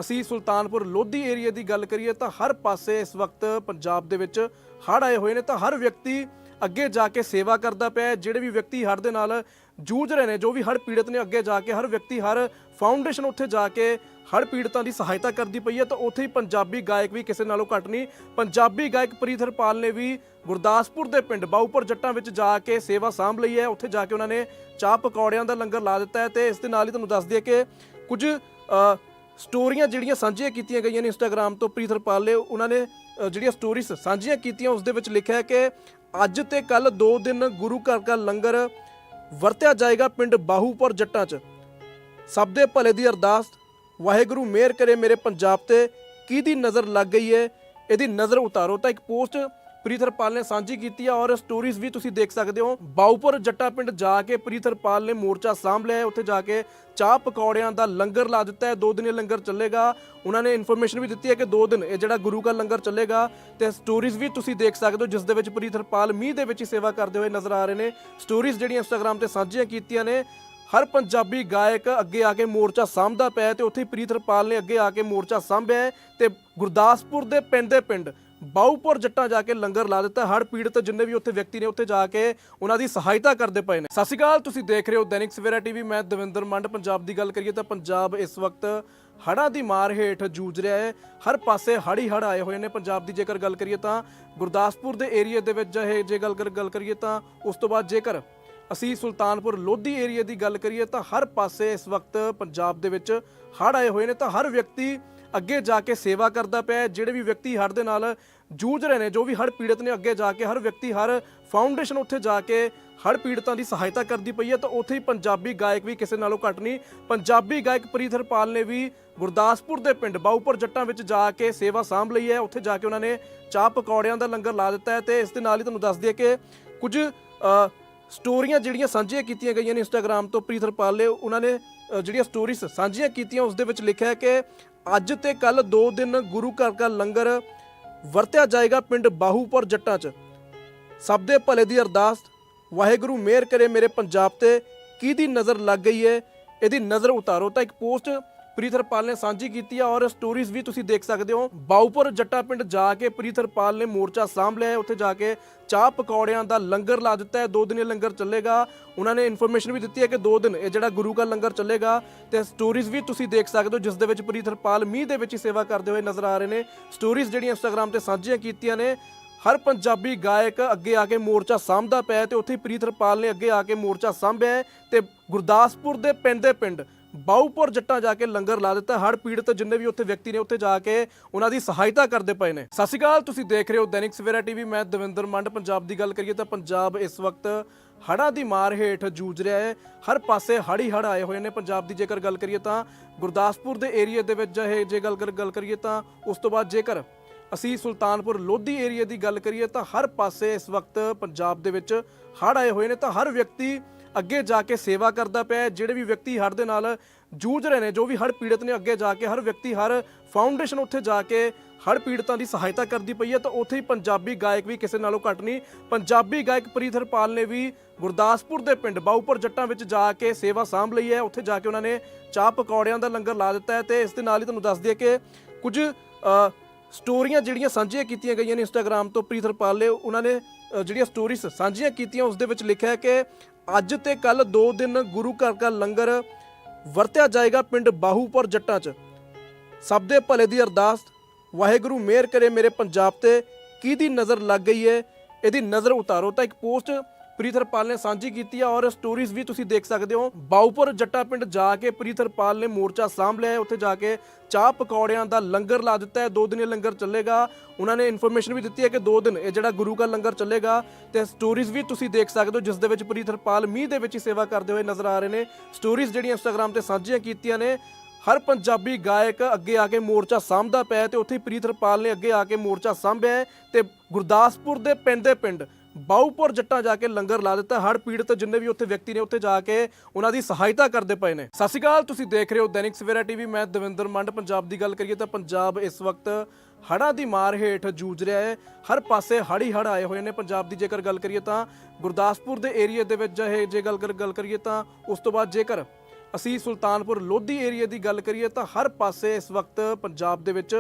ਅਸੀਂ ਸੁਲਤਾਨਪੁਰ ਲੋਧੀ ਏਰੀਆ ਦੀ ਗੱਲ ਕਰੀਏ ਤਾਂ ਹਰ ਪਾਸੇ ਇਸ ਵਕਤ ਪੰਜਾਬ ਦੇ ਵਿੱਚ ਹੜ੍ਹ ਆਏ ਹੋਏ ਨੇ। ਤਾਂ ਹਰ ਵਿਅਕਤੀ ਅੱਗੇ ਜਾ ਕੇ ਸੇਵਾ ਕਰਦਾ ਪਿਆ ਹੈ। ਜਿਹੜੇ ਵੀ ਵਿਅਕਤੀ ਹੜ੍ਹ ਦੇ ਨਾਲ ਜੂਝ ਰਹੇ ਨੇ ਜੋ ਵੀ ਹੜ੍ਹ ਪੀੜਤ ਨੇ ਅੱਗੇ ਜਾ ਕੇ ਹਰ ਵਿਅਕਤੀ ਹਰ ਫਾਊਂਡੇਸ਼ਨ ਉੱਥੇ ਜਾ ਕੇ ਹੜ੍ਹ ਪੀੜਤਾਂ ਦੀ ਸਹਾਇਤਾ ਕਰਦੀ ਪਈ ਹੈ। ਤਾਂ ਉੱਥੇ ਹੀ ਪੰਜਾਬੀ ਗਾਇਕ ਵੀ ਕਿਸੇ ਨਾਲੋਂ ਘੱਟ ਨਹੀਂ ਪੰਜਾਬੀ ਗਾਇਕ ਪ੍ਰੀਤ ਹਰਪਾਲ ਨੇ ਵੀ ਗੁਰਦਾਸਪੁਰ ਦੇ ਪਿੰਡ ਬਾਊਪੁਰ ਜੱਟਾਂ ਵਿੱਚ ਜਾ ਕੇ ਸੇਵਾ ਸਾਂਭ ਲਈ ਹੈ। ਉੱਥੇ ਜਾ ਕੇ ਉਹਨਾਂ ਨੇ ਚਾਹ ਪਕੌੜਿਆਂ ਦਾ ਲੰਗਰ ਲਾ ਦਿੱਤਾ ਹੈ ਤੇ ਇਸ ਦੇ ਨਾਲ ਹੀ ਤੁਹਾਨੂੰ ਦੱਸ ਦਈਏ ਕਿ ਕੁਝ ਅ, ਸਟੋਰੀਆਂ ਜਿਹੜੀਆਂ ਸਾਂਝੀਆਂ ਕੀਤੀਆਂ ਗਈਆਂ ਨੇ ਇੰਸਟਾਗ੍ਰam ਤੋਂ ਪ੍ਰੀਤ ਹਰਪਾਲ ਨੇ ਉਹਨਾਂ ਨੇ ਅ, ਜਿਹੜੀਆਂ ਸਟੋਰੀਜ਼ ਸਾਂਝੀਆਂ ਕੀਤੀਆਂ ਉਸ ਦੇ ਵਿੱਚ ਲਿਖਿਆ ਹੈ ਕਿ ਅੱਜ ਤੇ ਕੱਲ ਦੋ ਦਿਨ ਗੁਰੂ ਘਰ ਦਾ ਲੰਗਰ ਵਰਤਿਆ ਜਾਏਗਾ ਪਿੰਡ ਬਾਹੂਪੁਰ ਜੱਟਾਂ 'ਚ। ਸਭ ਦੇ ਭਲੇ ਦੀ ਅਰਦਾਸ, ਵਾਹਿਗੁਰੂ ਮਿਹਰ ਕਰੇ ਮੇਰੇ ਪੰਜਾਬ ਤੇ। ਕਿਹਦੀ ਨਜ਼ਰ ਲੱਗ ਗਈ ਹੈ ਇਹਦੀ ਨਜ਼ਰ ਉਤਾਰੋ ਤਾਂ ਇੱਕ ਪੋਸਟ ਪ੍ਰੀਤ ਹਰਪਾਲ ਨੇ ਸਾਂਝੀ ਕੀਤੀ ਹੈ ਔਰ ਸਟੋਰੀਜ਼ ਵੀ ਤੁਸੀਂ ਦੇਖ ਸਕਦੇ ਹੋ। ਬਾਉਪੁਰ ਜੱਟਾ ਪਿੰਡ ਜਾ ਕੇ ਪ੍ਰੀਤ ਹਰਪਾਲ ਨੇ ਮੋਰਚਾ ਸਾਂਭ ਲਿਆ ਹੈ। ਉੱਥੇ ਜਾ ਕੇ ਚਾਹ ਪਕੌੜਿਆਂ ਦਾ ਲੰਗਰ ਲਾ ਦਿੱਤਾ ਹੈ। ਦੋ ਦਿਨ ਇਹ ਲੰਗਰ ਚੱਲੇਗਾ। ਉਹਨਾਂ ਨੇ ਇਨਫੋਰਮੇਸ਼ਨ ਵੀ ਦਿੱਤੀ ਹੈ ਕਿ ਦੋ ਦਿਨ ਇਹ ਜਿਹੜਾ ਗੁਰੂ ਦਾ ਲੰਗਰ ਚੱਲੇਗਾ ਤੇ ਸਟੋਰੀਜ਼ ਵੀ ਤੁਸੀਂ ਦੇਖ ਸਕਦੇ ਹੋ, ਜਿਸ ਦੇ ਵਿੱਚ ਪ੍ਰੀਤ ਹਰਪਾਲ ਮੀਂਹ ਦੇ ਵਿੱਚ ਹੀ ਸੇਵਾ ਕਰਦੇ ਹੋਏ ਨਜ਼ਰ ਆ ਰਹੇ ਨੇ। ਸਟੋਰੀਜ਼ ਜਿਹੜੀਆਂ ਇੰਸਟਾਗ੍ਰam ਤੇ ਸਾਂਝੀਆਂ ਕੀਤੀਆਂ ਨੇ, ਹਰ ਪੰਜਾਬੀ ਗਾਇਕ ਅੱਗੇ ਆ ਕੇ ਮੋਰਚਾ ਸਾਂਭਦਾ ਪਿਆ ਹੈ ਤੇ ਉੱਥੇ ਹੀ ਪ੍ਰੀਤਰਪਾਲ ਨੇ ਅੱਗੇ ਆ ਕੇ ਮੋਰਚਾ ਸਾਂਭਿਆ ਹੈ ਤੇ ਗੁਰਦਾਸਪੁਰ ਦੇ ਪਿੰਡ ਦੇ ਪਿੰਡ ਬਾਊਪੁਰ ਜੱਟਾਂ ਜਾ ਕੇ ਲੰਗਰ ਲਾ ਦਿੱਤਾ। ਹੜ ਪੀੜਤ ਜਿੰਨੇ ਵੀ ਉੱਥੇ ਵਿਅਕਤੀ ਨੇ, ਉੱਥੇ ਜਾ ਕੇ ਉਹਨਾਂ ਦੀ ਸਹਾਇਤਾ ਕਰਦੇ ਪਏ ਨੇ। ਸਤਿ ਸ਼੍ਰੀ ਅਕਾਲ, ਤੁਸੀਂ ਦੇਖ ਰਹੇ ਹੋ ਦੈਨਿਕ ਸਵੇਰਾ ਟੀਵੀ। ਮੈਂ ਦਵਿੰਦਰ ਮੰਡ, ਪੰਜਾਬ ਦੀ ਗੱਲ ਕਰੀਏ ਤਾਂ ਪੰਜਾਬ ਇਸ ਵਕਤ ਹੜ੍ਹਾਂ ਦੀ ਮਾਰ ਹੇਠ ਜੂਝ ਰਿਹਾ ਹੈ। ਹਰ ਪਾਸੇ ਹੜ੍ਹ ਹੀ ਹੜ੍ਹ ਆਏ ਹੋਏ ਨੇ। ਪੰਜਾਬ ਦੀ ਜੇਕਰ ਗੱਲ ਕਰੀਏ ਤਾਂ ਗੁਰਦਾਸਪੁਰ ਦੇ ਏਰੀਆ ਦੇ ਵਿੱਚ ਇਹ ਜੇ ਗੱਲ ਕਰ- ਗੱਲ ਕਰੀਏ ਤਾਂ ਉਸ ਤੋਂ ਬਾਅਦ ਜੇਕਰ ਅਸੀਂ ਸੁਲਤਾਨਪੁਰ ਲੋਧੀ ਏਰੀਆ ਦੀ ਗੱਲ ਕਰੀਏ ਤਾਂ ਹਰ ਪਾਸੇ ਇਸ ਵਕਤ ਪੰਜਾਬ ਦੇ ਵਿੱਚ ਹੜ੍ਹ ਆਏ ਹੋਏ ਨੇ। ਤਾਂ ਹਰ ਵਿਅਕਤੀ ਅੱਗੇ ਜਾ ਕੇ ਸੇਵਾ ਕਰਦਾ ਪਿਆ ਜਿਹੜੇ ਵੀ ਵਿਅਕਤੀ ਹੜ੍ਹ ਦੇ ਨਾਲ ਜੂਝ ਰਹੇ ਨੇ, ਜੋ ਵੀ ਹੜ੍ਹ ਪੀੜਤ ਨੇ ਅੱਗੇ ਜਾ ਕੇ, ਹਰ ਵਿਅਕਤੀ, ਹਰ ਫਾਊਂਡੇਸ਼ਨ ਉੱਥੇ ਜਾ ਕੇ ਹੜ੍ਹ ਪੀੜਤਾਂ ਦੀ ਸਹਾਇਤਾ ਕਰਦੀ ਪਈ ਹੈ, ਤਾਂ ਉੱਥੇ ਹੀ ਪੰਜਾਬੀ ਗਾਇਕ ਵੀ ਕਿਸੇ ਨਾਲੋਂ ਘੱਟ ਨਹੀਂ, ਪੰਜਾਬੀ ਗਾਇਕ ਪ੍ਰੀਤ ਹਰਪਾਲ ਨੇ ਵੀ ਗੁਰਦਾਸਪੁਰ ਦੇ ਪਿੰਡ ਬਾਊਪੁਰ ਜੱਟਾਂ ਵਿੱਚ ਜਾ ਕੇ ਸੇਵਾ ਸਾਂਭ ਲਈ ਹੈ, ਉੱਥੇ ਜਾ ਕੇ ਉਹਨਾਂ ਨੇ ਚਾਹ ਪਕੌੜਿਆਂ ਦਾ ਲੰਗਰ ਲਾ ਦਿੱਤਾ ਹੈ, ਤੇ ਇਸ ਦੇ ਨਾਲ ਹੀ ਤੁਹਾਨੂੰ ਦੱਸ ਦਈਏ ਕਿ ਕੁਝ ਸਟੋਰੀਆਂ ਜਿਹੜੀਆਂ ਸਾਂਝੀਆਂ ਕੀਤੀਆਂ ਗਈਆਂ ਨੇ ਇੰਸਟਾਗ੍ਰam ਤੋਂ ਪ੍ਰੀਤ ਹਰਪਾਲ ਨੇ, ਉਹਨਾਂ ਨੇ ਜਿਹੜੀਆਂ ਸਟੋਰੀਜ਼ ਸਾਂਝੀਆਂ ਕੀਤੀਆਂ, ਉਸ ਦੇ ਵਿੱਚ ਲਿਖਿਆ ਹੈ ਕਿ ਅੱਜ ਤੇ ਕੱਲ ਦੋ ਦਿਨ ਗੁਰੂ ਘਰ ਦਾ ਲੰਗਰ ਵਰਤਿਆ ਜਾਏਗਾ ਪਿੰਡ ਬਾਹੂਪੁਰ ਜੱਟਾਂ 'ਚ। ਸਭ ਦੇ ਭਲੇ ਦੀ ਅਰਦਾਸ, ਵਾਹਿਗੁਰੂ ਮਿਹਰ ਕਰੇ ਮੇਰੇ ਪੰਜਾਬ ਤੇ, ਕਿਹਦੀ ਨਜ਼ਰ ਲੱਗ ਗਈ ਹੈ ਇਹਦੀ ਨਜ਼ਰ ਉਤਾਰੋ। ਤਾਂ ਇੱਕ ਪੋਸਟ ਪ੍ਰੀਤ ਹਰਪਾਲ ਨੇ ਸਾਂਝੀ ਕੀਤੀ ਹੈ ਔਰ ਸਟੋਰੀਜ਼ ਵੀ ਤੁਸੀਂ ਦੇਖ ਸਕਦੇ ਹੋ। ਬਾਉਪੁਰ ਜੱਟਾ ਪਿੰਡ ਜਾ ਕੇ ਪ੍ਰੀਤ ਹਰਪਾਲ ਨੇ ਮੋਰਚਾ ਸਾਂਭ ਲਿਆ ਹੈ। ਉੱਥੇ ਜਾ ਕੇ ਚਾਹ ਪਕੌੜਿਆਂ ਦਾ ਲੰਗਰ ਲਾ ਦਿੱਤਾ ਹੈ। ਦੋ ਦਿਨ ਇਹ ਲੰਗਰ ਚੱਲੇਗਾ। ਉਹਨਾਂ ਨੇ ਇਨਫੋਰਮੇਸ਼ਨ ਵੀ ਦਿੱਤੀ ਹੈ ਕਿ ਦੋ ਦਿਨ ਇਹ ਜਿਹੜਾ ਗੁਰੂ ਦਾ ਲੰਗਰ ਚੱਲੇਗਾ ਤੇ ਸਟੋਰੀਜ਼ ਵੀ ਤੁਸੀਂ ਦੇਖ ਸਕਦੇ ਹੋ, ਜਿਸ ਦੇ ਵਿੱਚ ਪ੍ਰੀਤ ਹਰਪਾਲ ਮੀਂਹ ਦੇ ਵਿੱਚ ਹੀ ਸੇਵਾ ਕਰਦੇ ਹੋਏ ਨਜ਼ਰ ਆ ਰਹੇ ਨੇ। ਸਟੋਰੀਜ਼ ਜਿਹੜੀਆਂ ਇੰਸਟਾਗ੍ਰam ਤੇ ਸਾਂਝੀਆਂ ਕੀਤੀਆਂ ਨੇ, ਹਰ ਪੰਜਾਬੀ ਗਾਇਕ ਅੱਗੇ ਆ ਕੇ ਮੋਰਚਾ ਸਾਂਭਦਾ ਪਿਆ ਹੈ ਤੇ ਉੱਥੇ ਹੀ ਪ੍ਰੀਤਰਪਾਲ ਨੇ ਅੱਗੇ ਆ ਕੇ ਮੋਰਚਾ ਸਾਂਭਿਆ ਹੈ ਤੇ ਗੁਰਦਾਸਪੁਰ ਦੇ ਪਿੰਡ ਦੇ ਪਿੰਡ ਬਾਊਪੁਰ ਜੱਟਾਂ ਜਾ ਕੇ ਲੰਗਰ ਲਾ ਦਿੱਤਾ। ਹੜ ਪੀੜਤ ਜਿੰਨੇ ਵੀ ਉੱਥੇ ਵਿਅਕਤੀ ਨੇ, ਉੱਥੇ ਜਾ ਕੇ ਉਹਨਾਂ ਦੀ ਸਹਾਇਤਾ ਕਰਦੇ ਪਏ ਨੇ। ਸਤਿ ਸ਼੍ਰੀ ਅਕਾਲ, ਤੁਸੀਂ ਦੇਖ ਰਹੇ ਹੋ ਦੈਨਿਕ ਸਵੇਰਾ ਟੀਵੀ। ਮੈਂ ਦਵਿੰਦਰ ਮੰਡ, ਪੰਜਾਬ ਦੀ ਗੱਲ ਕਰੀਏ ਤਾਂ ਪੰਜਾਬ ਇਸ ਵਕਤ ਹੜ੍ਹਾਂ ਦੀ ਮਾਰ ਹੇਠ ਜੂਝ ਰਿਹਾ ਹੈ। ਹਰ ਪਾਸੇ ਹੜ੍ਹ ਹੀ ਹੜ੍ਹ ਆਏ ਹੋਏ ਨੇ। ਪੰਜਾਬ ਦੀ ਜੇਕਰ ਗੱਲ ਕਰੀਏ ਤਾਂ ਗੁਰਦਾਸਪੁਰ ਦੇ ਏਰੀਆ ਦੇ ਵਿੱਚ ਇਹ ਜੇ ਗੱਲ ਕਰ- ਗੱਲ ਕਰੀਏ ਤਾਂ ਉਸ ਤੋਂ ਬਾਅਦ ਜੇਕਰ ਅਸੀਂ ਸੁਲਤਾਨਪੁਰ ਲੋਧੀ ਏਰੀਆ ਦੀ ਗੱਲ ਕਰੀਏ ਤਾਂ ਹਰ ਪਾਸੇ ਇਸ ਵਕਤ ਪੰਜਾਬ ਦੇ ਵਿੱਚ ਹੜ੍ਹ ਆਏ ਹੋਏ ਨੇ। ਤਾਂ ਹਰ ਵਿਅਕਤੀ ਅੱਗੇ ਜਾ ਕੇ ਸੇਵਾ ਕਰਦਾ ਪਿਆ ਹੈ। ਜਿਹੜੇ ਵੀ ਵਿਅਕਤੀ ਹੜ੍ਹ ਦੇ ਨਾਲ ਜੂਝ ਰਹੇ ਨੇ ਜੋ ਵੀ ਹੜ੍ਹ ਪੀੜਤ ਨੇ ਅੱਗੇ ਜਾ ਕੇ ਹਰ ਵਿਅਕਤੀ ਹਰ ਫਾਊਂਡੇਸ਼ਨ ਉੱਥੇ ਜਾ ਕੇ ਹੜ੍ਹ ਪੀੜਤਾਂ ਦੀ ਸਹਾਇਤਾ ਕਰਦੀ ਪਈ ਹੈ ਤਾਂ ਉੱਥੇ ਹੀ ਪੰਜਾਬੀ ਗਾਇਕ ਵੀ ਕਿਸੇ ਨਾਲੋਂ ਘੱਟ ਨਹੀਂ ਪੰਜਾਬੀ ਗਾਇਕ ਪ੍ਰੀਤ ਹਰਪਾਲ ਨੇ ਵੀ ਗੁਰਦਾਸਪੁਰ ਦੇ ਪਿੰਡ ਬਾਊਪੁਰ ਜੱਟਾਂ ਵਿੱਚ ਜਾ ਕੇ ਸੇਵਾ ਸਾਂਭ ਲਈ ਹੈ ਉੱਥੇ ਜਾ ਕੇ ਉਹਨਾਂ ਨੇ ਚਾਹ ਪਕੌੜਿਆਂ ਦਾ ਲੰਗਰ ਲਾ ਦਿੱਤਾ ਹੈ ਤੇ ਇਸ ਦੇ ਨਾਲ ਹੀ ਤੁਹਾਨੂੰ ਦੱਸ ਦਈਏ ਕਿ ਕੁਝ ਅ, ਸਟੋਰੀਆਂ ਜਿਹੜੀਆਂ ਸਾਂਝੀਆਂ ਕੀਤੀਆਂ ਗਈਆਂ ਨੇ ਇੰਸਟਾਗ੍ਰam ਤੋਂ ਪ੍ਰੀਤ ਹਰਪਾਲ ਨੇ ਉਹਨਾਂ ਨੇ ਅ, ਜਿਹੜੀਆਂ ਸਟੋਰੀਜ਼ ਸਾਂਝੀਆਂ ਕੀਤੀਆਂ ਉਸ ਦੇ ਵਿੱਚ ਲਿਖਿਆ ਹੈ ਕਿ ਅੱਜ ਤੇ ਕੱਲ ਦੋ ਦਿਨ ਗੁਰੂ ਘਰ ਦਾ ਲੰਗਰ ਵਰਤਿਆ ਜਾਏਗਾ ਪਿੰਡ ਬਾਹੂਪੁਰ ਜੱਟਾਂ 'ਚ। ਸਭ ਦੇ ਭਲੇ ਦੀ ਅਰਦਾਸ, ਵਾਹਿਗੁਰੂ ਮਿਹਰ ਕਰੇ ਮੇਰੇ ਪੰਜਾਬ ਤੇ। ਕਿਹਦੀ ਨਜ਼ਰ ਲੱਗ ਗਈ ਹੈ ਇਹਦੀ ਨਜ਼ਰ ਉਤਾਰੋ ਤਾਂ ਇੱਕ ਪੋਸਟ ਪ੍ਰੀਥਰਪਾਲ ਨੇ ਸਾਂਝੀ ਕੀਤੀ ਹੈ ਔਰ ਸਟੋਰੀਜ਼ ਵੀ ਤੁਸੀਂ ਦੇਖ ਸਕਦੇ ਹੋ। ਬਾਉਪੁਰ ਜੱਟਾ ਪਿੰਡ ਜਾ ਕੇ ਪ੍ਰੀਥਰਪਾਲ ਨੇ ਮੋਰਚਾ ਸਾਂਭ ਲਿਆ ਹੈ। ਉੱਥੇ ਜਾ ਕੇ ਚਾਹ ਪਕੌੜਿਆਂ ਦਾ ਲੰਗਰ ਲਾ ਦਿੱਤਾ ਹੈ। ਦੋ ਦਿਨ ਇਹ ਲੰਗਰ ਚੱਲੇਗਾ। ਉਹਨਾਂ ਨੇ ਇਨਫੋਰਮੇਸ਼ਨ ਵੀ ਦਿੱਤੀ ਹੈ ਕਿ ਦੋ ਦਿਨ ਇਹ ਜਿਹੜਾ ਗੁਰੂ ਕਾ ਲੰਗਰ ਚੱਲੇਗਾ ਤੇ ਸਟੋਰੀਜ਼ ਵੀ ਤੁਸੀਂ ਦੇਖ ਸਕਦੇ ਹੋ, ਜਿਸ ਦੇ ਵਿੱਚ ਪ੍ਰੀਥਰਪਾਲ ਮੀਂਹ ਦੇ ਵਿੱਚ ਹੀ ਸੇਵਾ ਕਰਦੇ ਹੋਏ ਨਜ਼ਰ ਆ ਰਹੇ ਨੇ। ਸਟੋਰੀਜ਼ ਜਿਹੜੀਆਂ ਇੰਸਟਾਗ੍ਰam ਤੇ ਸਾਂਝੀਆਂ ਕੀਤੀਆਂ ਨੇ, ਹਰ ਪੰਜਾਬੀ ਗਾਇਕ ਅੱਗੇ ਆ ਕੇ ਮੋਰਚਾ ਸਾਂਭਦਾ ਪਿਆ ਹੈ ਤੇ ਉੱਥੇ ਹੀ ਪ੍ਰੀਤਰਪਾਲ ਨੇ ਅੱਗੇ ਆ ਕੇ ਮੋਰਚਾ ਸਾਂਭਿਆ ਹੈ ਤੇ ਗੁਰਦਾਸਪੁਰ ਦੇ ਪਿੰਡ ਦੇ ਪਿੰਡ ਬਾਊਪੁਰ ਜੱਟਾਂ ਜਾ ਕੇ ਲੰਗਰ ਲਾ ਦਿੱਤਾ। ਹੜ ਪੀੜਤ ਜਿੰਨੇ ਵੀ ਉੱਥੇ ਵਿਅਕਤੀ ਨੇ, ਉੱਥੇ ਜਾ ਕੇ ਉਹਨਾਂ ਦੀ ਸਹਾਇਤਾ ਕਰਦੇ ਪਏ ਨੇ। ਸਤਿ ਸ਼੍ਰੀ ਅਕਾਲ, ਤੁਸੀਂ ਦੇਖ ਰਹੇ ਹੋ ਦੈਨਿਕ ਸਵੇਰਾ ਟੀਵੀ। ਮੈਂ ਦਵਿੰਦਰ ਮੰਡ, ਪੰਜਾਬ ਦੀ ਗੱਲ ਕਰੀਏ ਤਾਂ ਪੰਜਾਬ ਇਸ ਵਕਤ ਹੜ੍ਹਾਂ ਦੀ ਮਾਰ ਹੇਠ ਜੂਝ ਰਿਹਾ ਹੈ। ਹਰ ਪਾਸੇ ਹੜ੍ਹ ਹੀ ਹੜ੍ਹ ਆਏ ਹੋਏ ਨੇ। ਪੰਜਾਬ ਦੀ ਜੇਕਰ ਗੱਲ ਕਰੀਏ ਤਾਂ ਗੁਰਦਾਸਪੁਰ ਦੇ ਏਰੀਆ ਦੇ ਵਿੱਚ ਇਹ ਜੇ ਗੱਲ ਗੱਲ ਕਰੀਏ ਤਾਂ ਉਸ ਤੋਂ ਬਾਅਦ ਜੇਕਰ ਅਸੀਂ ਸੁਲਤਾਨਪੁਰ ਲੋਧੀ ਏਰੀਆ ਦੀ ਗੱਲ ਕਰੀਏ ਤਾਂ ਹਰ ਪਾਸੇ ਇਸ ਵਕਤ ਪੰਜਾਬ ਦੇ ਵਿੱਚ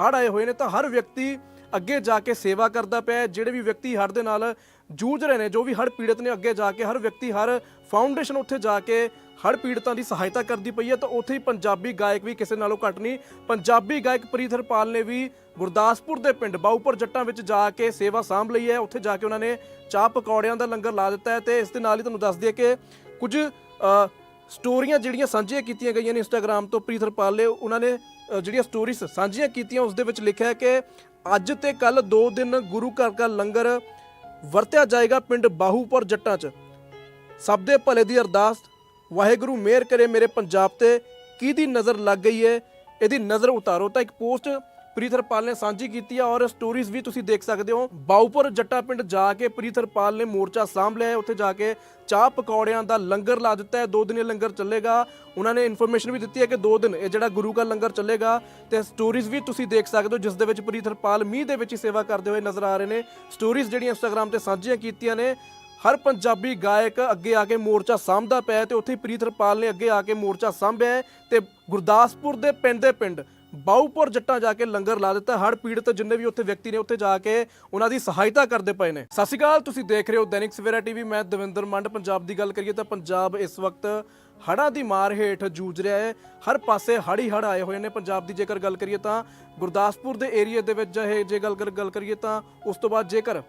ਹੜ੍ਹ ਆਏ ਹੋਏ ਨੇ। ਤਾਂ ਹਰ ਵਿਅਕਤੀ ਅੱਗੇ ਜਾ ਕੇ ਸੇਵਾ ਕਰਦਾ ਪਿਆ ਹੈ। ਜਿਹੜੇ ਵੀ ਵਿਅਕਤੀ ਹੜ੍ਹ ਦੇ ਨਾਲ ਜੂਝ ਰਹੇ ਨੇ ਜੋ ਵੀ ਹੜ੍ਹ ਪੀੜਤ ਨੇ ਅੱਗੇ ਜਾ ਕੇ ਹਰ ਵਿਅਕਤੀ ਹਰ ਫਾਊਂਡੇਸ਼ਨ ਉੱਥੇ ਜਾ ਕੇ ਹੜ੍ਹ ਪੀੜਤਾਂ ਦੀ ਸਹਾਇਤਾ ਕਰਦੀ ਪਈ ਹੈ ਤਾਂ ਉੱਥੇ ਹੀ ਪੰਜਾਬੀ ਗਾਇਕ ਵੀ ਕਿਸੇ ਨਾਲੋਂ ਘੱਟ ਨਹੀਂ ਪੰਜਾਬੀ ਗਾਇਕ ਪ੍ਰੀਤ ਹਰਪਾਲ ਨੇ ਵੀ ਗੁਰਦਾਸਪੁਰ ਦੇ ਪਿੰਡ ਬਾਊਪੁਰ ਜੱਟਾਂ ਵਿੱਚ ਜਾ ਕੇ ਸੇਵਾ ਸਾਂਭ ਲਈ ਹੈ ਉੱਥੇ ਜਾ ਕੇ ਉਹਨਾਂ ਨੇ ਚਾਹ ਪਕੌੜਿਆਂ ਦਾ ਲੰਗਰ ਲਾ ਦਿੱਤਾ ਹੈ ਤੇ ਇਸ ਦੇ ਨਾਲ ਹੀ ਤੁਹਾਨੂੰ ਦੱਸ ਦਈਏ ਕਿ ਕੁਝ ਅ, ਸਟੋਰੀਆਂ ਜਿਹੜੀਆਂ ਸਾਂਝੀਆਂ ਕੀਤੀਆਂ ਗਈਆਂ ਨੇ ਇੰਸਟਾਗ੍ਰam ਤੋਂ ਪ੍ਰੀਥਰਪਾਲ ਨੇ, ਉਹਨਾਂ ਨੇ ਜਿਹੜੀਆਂ ਸਟੋਰੀਜ਼ ਸਾਂਝੀਆਂ ਕੀਤੀਆਂ, ਉਸ ਦੇ ਵਿੱਚ ਲਿਖਿਆ ਹੈ ਕਿ ਅੱਜ ਤੇ ਕੱਲ ਦੋ ਦਿਨ ਗੁਰੂ ਘਰ ਦਾ ਲੰਗਰ ਵਰਤਿਆ ਜਾਏਗਾ ਪਿੰਡ ਬਾਹੂਪੁਰ ਜੱਟਾਂ 'ਚ। ਸਭ ਦੇ ਭਲੇ ਦੀ ਅਰਦਾਸ, ਵਾਹਿਗੁਰੂ ਮਿਹਰ ਕਰੇ ਮੇਰੇ ਪੰਜਾਬ ਤੇ, ਕਿਹਦੀ ਨਜ਼ਰ ਲੱਗ ਗਈ ਹੈ ਇਹਦੀ ਨਜ਼ਰ ਉਤਾਰੋ। ਤਾਂ ਇੱਕ ਪੋਸਟ ਪ੍ਰੀਥਰਪਾਲ ਨੇ ਸਾਂਝੀ ਕੀਤੀ ਹੈ ਔਰ ਸਟੋਰੀਜ਼ ਵੀ ਤੁਸੀਂ ਦੇਖ ਸਕਦੇ ਹੋ। ਬਾਉਪੁਰ ਜੱਟਾ ਪਿੰਡ ਜਾ ਕੇ ਪ੍ਰੀਥਰਪਾਲ ਨੇ ਮੋਰਚਾ ਸਾਂਭ ਲਿਆ ਹੈ। ਉੱਥੇ ਜਾ ਕੇ ਚਾਹ ਪਕੌੜਿਆਂ ਦਾ ਲੰਗਰ ਲਾ ਦਿੱਤਾ ਹੈ। ਦੋ ਦਿਨ ਇਹ ਲੰਗਰ ਚੱਲੇਗਾ। ਉਹਨਾਂ ਨੇ ਇਨਫੋਰਮੇਸ਼ਨ ਵੀ ਦਿੱਤੀ ਹੈ ਕਿ ਦੋ ਦਿਨ ਇਹ ਜਿਹੜਾ ਗੁਰੂ ਦਾ ਲੰਗਰ ਚੱਲੇਗਾ ਤੇ ਸਟੋਰੀਜ਼ ਵੀ ਤੁਸੀਂ ਦੇਖ ਸਕਦੇ ਹੋ, ਜਿਸ ਦੇ ਵਿੱਚ ਪ੍ਰੀਥਰਪਾਲ ਮੀਂਹ ਦੇ ਵਿੱਚ ਹੀ ਸੇਵਾ ਕਰਦੇ ਹੋਏ ਨਜ਼ਰ ਆ ਰਹੇ ਨੇ। ਸਟੋਰੀਜ਼ ਜਿਹੜੀਆਂ ਇੰਸਟਾਗ੍ਰam ਤੇ ਸਾਂਝੀਆਂ ਕੀਤੀਆਂ ਨੇ, ਹਰ ਪੰਜਾਬੀ ਗਾਇਕ ਅੱਗੇ ਆ ਕੇ ਮੋਰਚਾ ਸਾਂਭਦਾ ਪਿਆ ਹੈ ਤੇ ਉੱਥੇ ਹੀ ਪ੍ਰੀਤਰਪਾਲ ਨੇ ਅੱਗੇ ਆ ਕੇ ਮੋਰਚਾ ਸਾਂਭਿਆ ਹੈ ਤੇ ਗੁਰਦਾਸਪੁਰ ਦੇ ਪਿੰਡ ਦੇ ਪਿੰਡ ਬਾਊਪੁਰ ਜੱਟਾਂ ਜਾ ਕੇ ਲੰਗਰ ਲਾ ਦਿੱਤਾ। ਹੜ ਪੀੜਤ ਜਿੰਨੇ ਵੀ ਉੱਥੇ ਵਿਅਕਤੀ ਨੇ ਉੱਥੇ ਜਾ ਕੇ ਉਹਨਾਂ ਦੀ ਸਹਾਇਤਾ ਕਰਦੇ ਪਏ ਨੇ। ਸਤਿ ਸ਼੍ਰੀ ਅਕਾਲ, ਤੁਸੀਂ ਦੇਖ ਰਹੇ ਹੋ ਦੈਨਿਕ ਸਵੇਰਾ ਟੀਵੀ। ਮੈਂ ਦਵਿੰਦਰ ਮੰਡ, ਪੰਜਾਬ ਦੀ ਗੱਲ ਕਰੀਏ ਤਾਂ ਪੰਜਾਬ ਇਸ ਵਕਤ ਹੜ੍ਹਾਂ ਦੀ ਮਾਰ ਹੇਠ ਜੂਝ ਰਿਹਾ ਹੈ। ਹਰ ਪਾਸੇ ਹੜ੍ਹ ਹੀ ਹੜ੍ਹ ਆਏ ਹੋਏ ਨੇ। ਪੰਜਾਬ ਦੀ ਜੇਕਰ ਗੱਲ ਕਰੀਏ ਤਾਂ ਗੁਰਦਾਸਪੁਰ ਦੇ ਏਰੀਆ ਦੇ ਵਿੱਚ ਇਹ ਜੇ ਗੱਲ ਕਰ- ਗੱਲ ਕਰੀਏ ਤਾਂ ਉਸ ਤੋਂ ਬਾਅਦ ਜੇਕਰ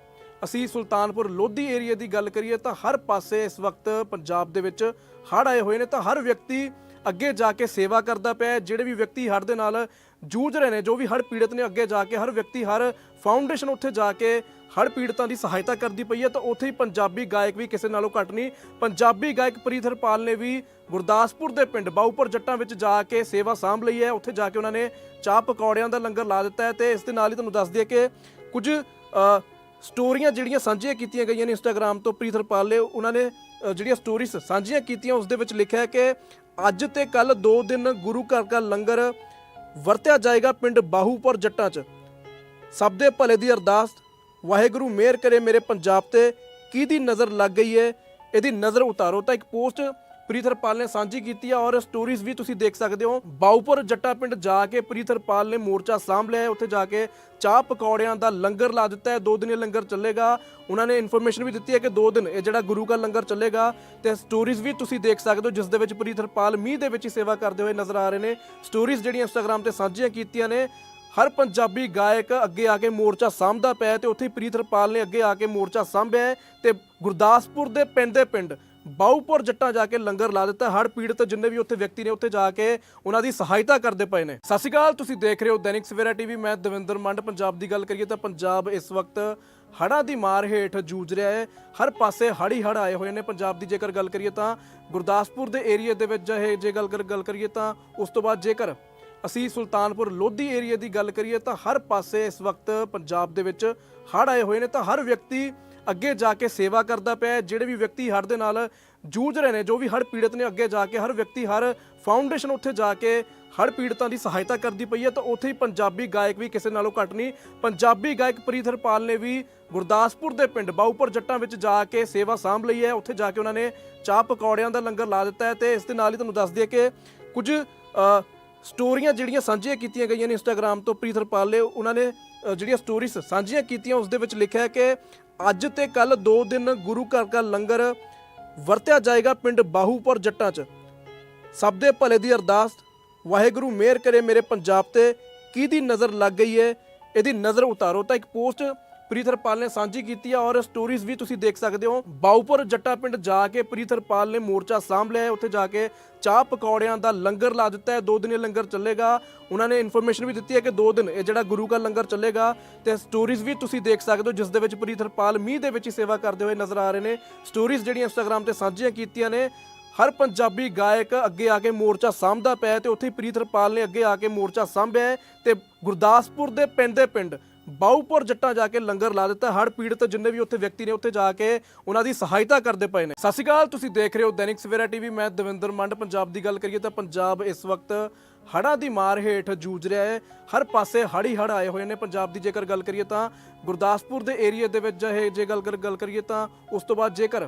ਅਸੀਂ ਸੁਲਤਾਨਪੁਰ ਲੋਧੀ ਏਰੀਆ ਦੀ ਗੱਲ ਕਰੀਏ ਤਾਂ ਹਰ ਪਾਸੇ ਇਸ ਵਕਤ ਪੰਜਾਬ ਦੇ ਵਿੱਚ ਹੜ੍ਹ ਆਏ ਹੋਏ ਨੇ। ਤਾਂ ਹਰ ਵਿਅਕਤੀ ਅੱਗੇ ਜਾ ਕੇ ਸੇਵਾ ਕਰਦਾ ਪਿਆ ਹੈ। ਜਿਹੜੇ ਵੀ ਵਿਅਕਤੀ ਹੜ੍ਹ ਦੇ ਨਾਲ ਜੂਝ ਰਹੇ ਨੇ ਜੋ ਵੀ ਹੜ੍ਹ ਪੀੜਤ ਨੇ ਅੱਗੇ ਜਾ ਕੇ ਹਰ ਵਿਅਕਤੀ ਹਰ ਫਾਊਂਡੇਸ਼ਨ ਉੱਥੇ ਜਾ ਕੇ ਹੜ੍ਹ ਪੀੜਤਾਂ ਦੀ ਸਹਾਇਤਾ ਕਰਦੀ ਪਈ ਹੈ ਤਾਂ ਉੱਥੇ ਹੀ ਪੰਜਾਬੀ ਗਾਇਕ ਵੀ ਕਿਸੇ ਨਾਲੋਂ ਘੱਟ ਨਹੀਂ ਪੰਜਾਬੀ ਗਾਇਕ ਪ੍ਰੀਤ ਹਰਪਾਲ ਨੇ ਵੀ ਗੁਰਦਾਸਪੁਰ ਦੇ ਪਿੰਡ ਬਾਊਪੁਰ ਜੱਟਾਂ ਵਿੱਚ ਜਾ ਕੇ ਸੇਵਾ ਸਾਂਭ ਲਈ ਹੈ ਉੱਥੇ ਜਾ ਕੇ ਉਹਨਾਂ ਨੇ ਚਾਹ ਪਕੌੜਿਆਂ ਦਾ ਲੰਗਰ ਲਾ ਦਿੱਤਾ ਹੈ ਤੇ ਇਸ ਦੇ ਨਾਲ ਹੀ ਤੁਹਾਨੂੰ ਦੱਸ ਦਈਏ ਕਿ ਕੁਝ ਅ, ਸਟੋਰੀਆਂ ਜਿਹੜੀਆਂ ਸਾਂਝੀਆਂ ਕੀਤੀਆਂ ਗਈਆਂ ਨੇ ਇੰਸਟਾਗ੍ਰam ਤੋਂ ਪ੍ਰੀਤ ਹਰਪਾਲ ਨੇ ਉਹਨਾਂ ਨੇ ਅ, ਜਿਹੜੀਆਂ ਸਟੋਰੀਜ਼ ਸਾਂਝੀਆਂ ਕੀਤੀਆਂ ਉਸ ਦੇ ਵਿੱਚ ਲਿਖਿਆ ਹੈ ਕਿ ਅੱਜ ਤੇ ਕੱਲ ਦੋ ਦਿਨ ਗੁਰੂ ਘਰ ਦਾ ਲੰਗਰ ਵਰਤਿਆ ਜਾਏਗਾ ਪਿੰਡ ਬਾਹੂਪੁਰ ਜੱਟਾਂ 'ਚ। ਸਭ ਦੇ ਭਲੇ ਦੀ ਅਰਦਾਸ, ਵਾਹਿਗੁਰੂ ਮਿਹਰ ਕਰੇ ਮੇਰੇ ਪੰਜਾਬ ਤੇ, ਕਿਹਦੀ ਨਜ਼ਰ ਲੱਗ ਗਈ ਹੈ ਇਹਦੀ ਨਜ਼ਰ ਉਤਾਰੋ। ਤਾਂ ਇੱਕ ਪੋਸਟ ਪ੍ਰੀਥਰਪਾਲ ਨੇ ਸਾਂਝੀ ਕੀਤੀ ਹੈ ਔਰ ਸਟੋਰੀਜ਼ ਵੀ ਤੁਸੀਂ ਦੇਖ ਸਕਦੇ ਹੋ। ਬਾਉਪੁਰ ਜੱਟਾ ਪਿੰਡ ਜਾ ਕੇ ਪ੍ਰੀਥਰਪਾਲ ਨੇ ਮੋਰਚਾ ਸਾਂਭ ਲਿਆ ਹੈ। ਉੱਥੇ ਜਾ ਕੇ ਚਾਹ ਪਕੌੜਿਆਂ ਦਾ ਲੰਗਰ ਲਾ ਦਿੱਤਾ ਹੈ। ਦੋ ਦਿਨ ਇਹ ਲੰਗਰ ਚੱਲੇਗਾ। ਉਹਨਾਂ ਨੇ ਇਨਫੋਰਮੇਸ਼ਨ ਵੀ ਦਿੱਤੀ ਹੈ ਕਿ ਦੋ ਦਿਨ ਇਹ ਜਿਹੜਾ ਗੁਰੂ ਦਾ ਲੰਗਰ ਚੱਲੇਗਾ ਤੇ ਸਟੋਰੀਜ਼ ਵੀ ਤੁਸੀਂ ਦੇਖ ਸਕਦੇ ਹੋ, ਜਿਸ ਦੇ ਵਿੱਚ ਪ੍ਰੀਥਰਪਾਲ ਮੀਂਹ ਦੇ ਵਿੱਚ ਹੀ ਸੇਵਾ ਕਰਦੇ ਹੋਏ ਨਜ਼ਰ ਆ ਰਹੇ ਨੇ। ਸਟੋਰੀਜ਼ ਜਿਹੜੀਆਂ ਇੰਸਟਾਗ੍ਰam ਤੇ ਸਾਂਝੀਆਂ ਕੀਤੀਆਂ ਨੇ, ਹਰ ਪੰਜਾਬੀ ਗਾਇਕ ਅੱਗੇ ਆ ਕੇ ਮੋਰਚਾ ਸਾਂਭਦਾ ਪਿਆ ਹੈ ਤੇ ਉੱਥੇ ਹੀ ਪ੍ਰੀਤ ਹਰਪਾਲ ਨੇ ਅੱਗੇ ਆ ਕੇ ਮੋਰਚਾ ਸਾਂਭਿਆ ਹੈ ਤੇ ਗੁਰਦਾਸਪੁਰ ਦੇ ਪਿੰਡ ਦੇ ਪਿੰਡ ਬਾਊਪੁਰ ਜੱਟਾਂ ਜਾ ਕੇ ਲੰਗਰ ਲਾ ਦਿੱਤਾ। ਹੜ ਪੀੜਤ ਜਿੰਨੇ ਵੀ ਉੱਥੇ ਵਿਅਕਤੀ ਨੇ ਉੱਥੇ ਜਾ ਕੇ ਉਹਨਾਂ ਦੀ ਸਹਾਇਤਾ ਕਰਦੇ ਪਏ ਨੇ। ਸਤਿ ਸ਼੍ਰੀ ਅਕਾਲ, ਤੁਸੀਂ ਦੇਖ ਰਹੇ ਹੋ ਦੈਨਿਕ ਸਵੇਰਾ ਟੀਵੀ। ਮੈਂ ਦਵਿੰਦਰ ਮੰਡ, ਪੰਜਾਬ ਦੀ ਗੱਲ ਕਰੀਏ ਤਾਂ ਪੰਜਾਬ ਇਸ ਵਕਤ ਹੜ੍ਹਾਂ ਦੀ ਮਾਰ ਹੇਠ ਜੂਝ ਰਿਹਾ ਹੈ। ਹਰ ਪਾਸੇ ਹੜ੍ਹ ਹੀ ਹੜ੍ਹ ਆਏ ਹੋਏ ਨੇ। ਪੰਜਾਬ ਦੀ ਜੇਕਰ ਗੱਲ ਕਰੀਏ ਤਾਂ ਗੁਰਦਾਸਪੁਰ ਦੇ ਏਰੀਆ ਦੇ ਵਿੱਚ ਇਹ ਜੇ ਗੱਲ ਕਰ- ਗੱਲ ਕਰੀਏ ਤਾਂ ਉਸ ਤੋਂ ਬਾਅਦ ਜੇਕਰ ਅਸੀਂ ਸੁਲਤਾਨਪੁਰ ਲੋਧੀ ਏਰੀਆ ਦੀ ਗੱਲ ਕਰੀਏ ਤਾਂ ਹਰ ਪਾਸੇ ਇਸ ਵਕਤ ਪੰਜਾਬ ਦੇ ਵਿੱਚ ਹੜ੍ਹ ਆਏ ਹੋਏ ਨੇ। ਤਾਂ ਹਰ ਵਿਅਕਤੀ ਅੱਗੇ ਜਾ ਕੇ ਸੇਵਾ ਕਰਦਾ ਪਿਆ ਹੈ। ਜਿਹੜੇ ਵੀ ਵਿਅਕਤੀ ਹੜ੍ਹ ਦੇ ਨਾਲ ਜੂਝ ਰਹੇ ਨੇ ਜੋ ਵੀ ਹੜ੍ਹ ਪੀੜਤ ਨੇ ਅੱਗੇ ਜਾ ਕੇ ਹਰ ਵਿਅਕਤੀ ਹਰ ਫਾਊਂਡੇਸ਼ਨ ਉੱਥੇ ਜਾ ਕੇ ਹੜ੍ਹ ਪੀੜਤਾਂ ਦੀ ਸਹਾਇਤਾ ਕਰਦੀ ਪਈ ਹੈ। ਤਾਂ ਉੱਥੇ ਹੀ ਪੰਜਾਬੀ ਗਾਇਕ ਵੀ ਕਿਸੇ ਨਾਲੋਂ ਘੱਟ ਨਹੀਂ ਪੰਜਾਬੀ ਗਾਇਕ ਪ੍ਰੀਤ ਹਰਪਾਲ ਨੇ ਵੀ ਗੁਰਦਾਸਪੁਰ ਦੇ ਪਿੰਡ ਬਾਊਪੁਰ ਜੱਟਾਂ ਵਿੱਚ ਜਾ ਕੇ ਸੇਵਾ ਸਾਂਭ ਲਈ ਹੈ। ਉੱਥੇ ਜਾ ਕੇ ਉਹਨਾਂ ਨੇ ਚਾਹ ਪਕੌੜਿਆਂ ਦਾ ਲੰਗਰ ਲਾ ਦਿੱਤਾ ਹੈ ਤੇ ਇਸ ਦੇ ਨਾਲ ਹੀ ਤੁਹਾਨੂੰ ਦੱਸ ਦਈਏ ਕਿ ਕੁਝ ਅ, ਸਟੋਰੀਆਂ ਜਿਹੜੀਆਂ ਸਾਂਝੀਆਂ ਕੀਤੀਆਂ ਗਈਆਂ ਨੇ ਇੰਸਟਾਗ੍ਰam ਤੋਂ ਪ੍ਰੀਤ ਹਰਪਾਲ ਨੇ ਉਹਨਾਂ ਨੇ ਅ, ਜਿਹੜੀਆਂ ਸਟੋਰੀਜ਼ ਸਾਂਝੀਆਂ ਕੀਤੀਆਂ ਉਸ ਦੇ ਵਿੱਚ ਲਿਖਿਆ ਹੈ ਕਿ ਅੱਜ ਤੇ ਕੱਲ ਦੋ ਦਿਨ ਗੁਰੂ ਘਰ ਦਾ ਲੰਗਰ ਵਰਤਿਆ ਜਾਏਗਾ ਪਿੰਡ ਬਾਹੂਪੁਰ ਜੱਟਾਂ 'ਚ। ਸਭ ਦੇ ਭਲੇ ਦੀ ਅਰਦਾਸ, ਵਾਹਿਗੁਰੂ ਮਿਹਰ ਕਰੇ ਮੇਰੇ ਪੰਜਾਬ ਤੇ। ਕਿਹਦੀ ਨਜ਼ਰ ਲੱਗ ਗਈ ਹੈ ਇਹਦੀ ਨਜ਼ਰ ਉਤਾਰੋ ਤਾਂ ਇੱਕ ਪੋਸਟ ਪ੍ਰੀਤ ਹਰਪਾਲ ਨੇ ਸਾਂਝੀ ਕੀਤੀ ਹੈ ਔਰ ਸਟੋਰੀਜ਼ ਵੀ ਤੁਸੀਂ ਦੇਖ ਸਕਦੇ ਹੋ। ਬਾਊਪੁਰ ਜੱਟਾ ਪਿੰਡ ਜਾ ਕੇ ਪ੍ਰੀਤ ਹਰਪਾਲ ਨੇ ਮੋਰਚਾ ਸਾਂਭ ਲਿਆ ਹੈ। ਉੱਥੇ ਜਾ ਕੇ ਚਾਹ ਪਕੌੜਿਆਂ ਦਾ ਲੰਗਰ ਲਾ ਦਿੱਤਾ ਹੈ। ਦੋ ਦਿਨ ਇਹ ਲੰਗਰ ਚੱਲੇਗਾ। ਉਹਨਾਂ ਨੇ ਇਨਫੋਰਮੇਸ਼ਨ ਵੀ ਦਿੱਤੀ ਹੈ ਕਿ ਦੋ ਦਿਨ ਇਹ ਜਿਹੜਾ ਗੁਰੂ ਦਾ ਲੰਗਰ ਚੱਲੇਗਾ ਤੇ ਸਟੋਰੀਜ਼ ਵੀ ਤੁਸੀਂ ਦੇਖ ਸਕਦੇ ਹੋ, ਜਿਸ ਦੇ ਵਿੱਚ ਪ੍ਰੀਤ ਹਰਪਾਲ ਮੀਂਹ ਦੇ ਵਿੱਚ ਹੀ ਸੇਵਾ ਕਰਦੇ ਹੋਏ ਨਜ਼ਰ ਆ ਰਹੇ ਨੇ। ਸਟੋਰੀਜ਼ ਜਿਹੜੀਆਂ ਇੰਸਟਾਗ੍ਰam ਤੇ ਸਾਂਝੀਆਂ ਕੀਤੀਆਂ ਨੇ, ਹਰ ਪੰਜਾਬੀ ਗਾਇਕ ਅੱਗੇ ਆ ਕੇ ਮੋਰਚਾ ਸਾਂਭਦਾ ਪਿਆ ਹੈ ਤੇ ਉੱਥੇ ਹੀ ਪ੍ਰੀਤ ਹਰਪਾਲ ਨੇ ਅੱਗੇ ਆ ਕੇ ਮੋਰਚਾ ਸਾਂਭਿਆ ਹੈ ਤੇ ਗੁਰਦਾਸਪੁਰ ਦੇ ਪਿੰਡ ਦੇ ਪਿੰਡ ਬਾਊਪੁਰ ਜੱਟਾਂ ਜਾ ਕੇ ਲੰਗਰ ਲਾ ਦਿੱਤਾ। ਹੜ ਪੀੜਤ ਜਿੰਨੇ ਵੀ ਉੱਥੇ ਵਿਅਕਤੀ ਨੇ, ਉੱਥੇ ਜਾ ਕੇ ਉਹਨਾਂ ਦੀ ਸਹਾਇਤਾ ਕਰਦੇ ਪਏ ਨੇ। ਸਤਿ ਸ਼੍ਰੀ ਅਕਾਲ, ਤੁਸੀਂ ਦੇਖ ਰਹੇ ਹੋ ਦੈਨਿਕ ਸਵੇਰਾ ਟੀਵੀ। ਮੈਂ ਦਵਿੰਦਰ ਮੰਡ, ਪੰਜਾਬ ਦੀ ਗੱਲ ਕਰੀਏ ਤਾਂ ਪੰਜਾਬ ਇਸ ਵਕਤ ਹੜ੍ਹਾਂ ਦੀ ਮਾਰ ਹੇਠ ਜੂਝ ਰਿਹਾ ਹੈ। ਹਰ ਪਾਸੇ ਹੜ੍ਹ ਹੀ ਹੜ੍ਹ ਆਏ ਹੋਏ ਨੇ। ਪੰਜਾਬ ਦੀ ਜੇਕਰ ਗੱਲ ਕਰੀਏ ਤਾਂ ਗੁਰਦਾਸਪੁਰ ਦੇ ਏਰੀਆ ਦੇ ਵਿੱਚ ਇਹ ਜੇ ਗੱਲ ਗੱਲ ਕਰੀਏ ਤਾਂ ਉਸ ਤੋਂ ਬਾਅਦ ਜੇਕਰ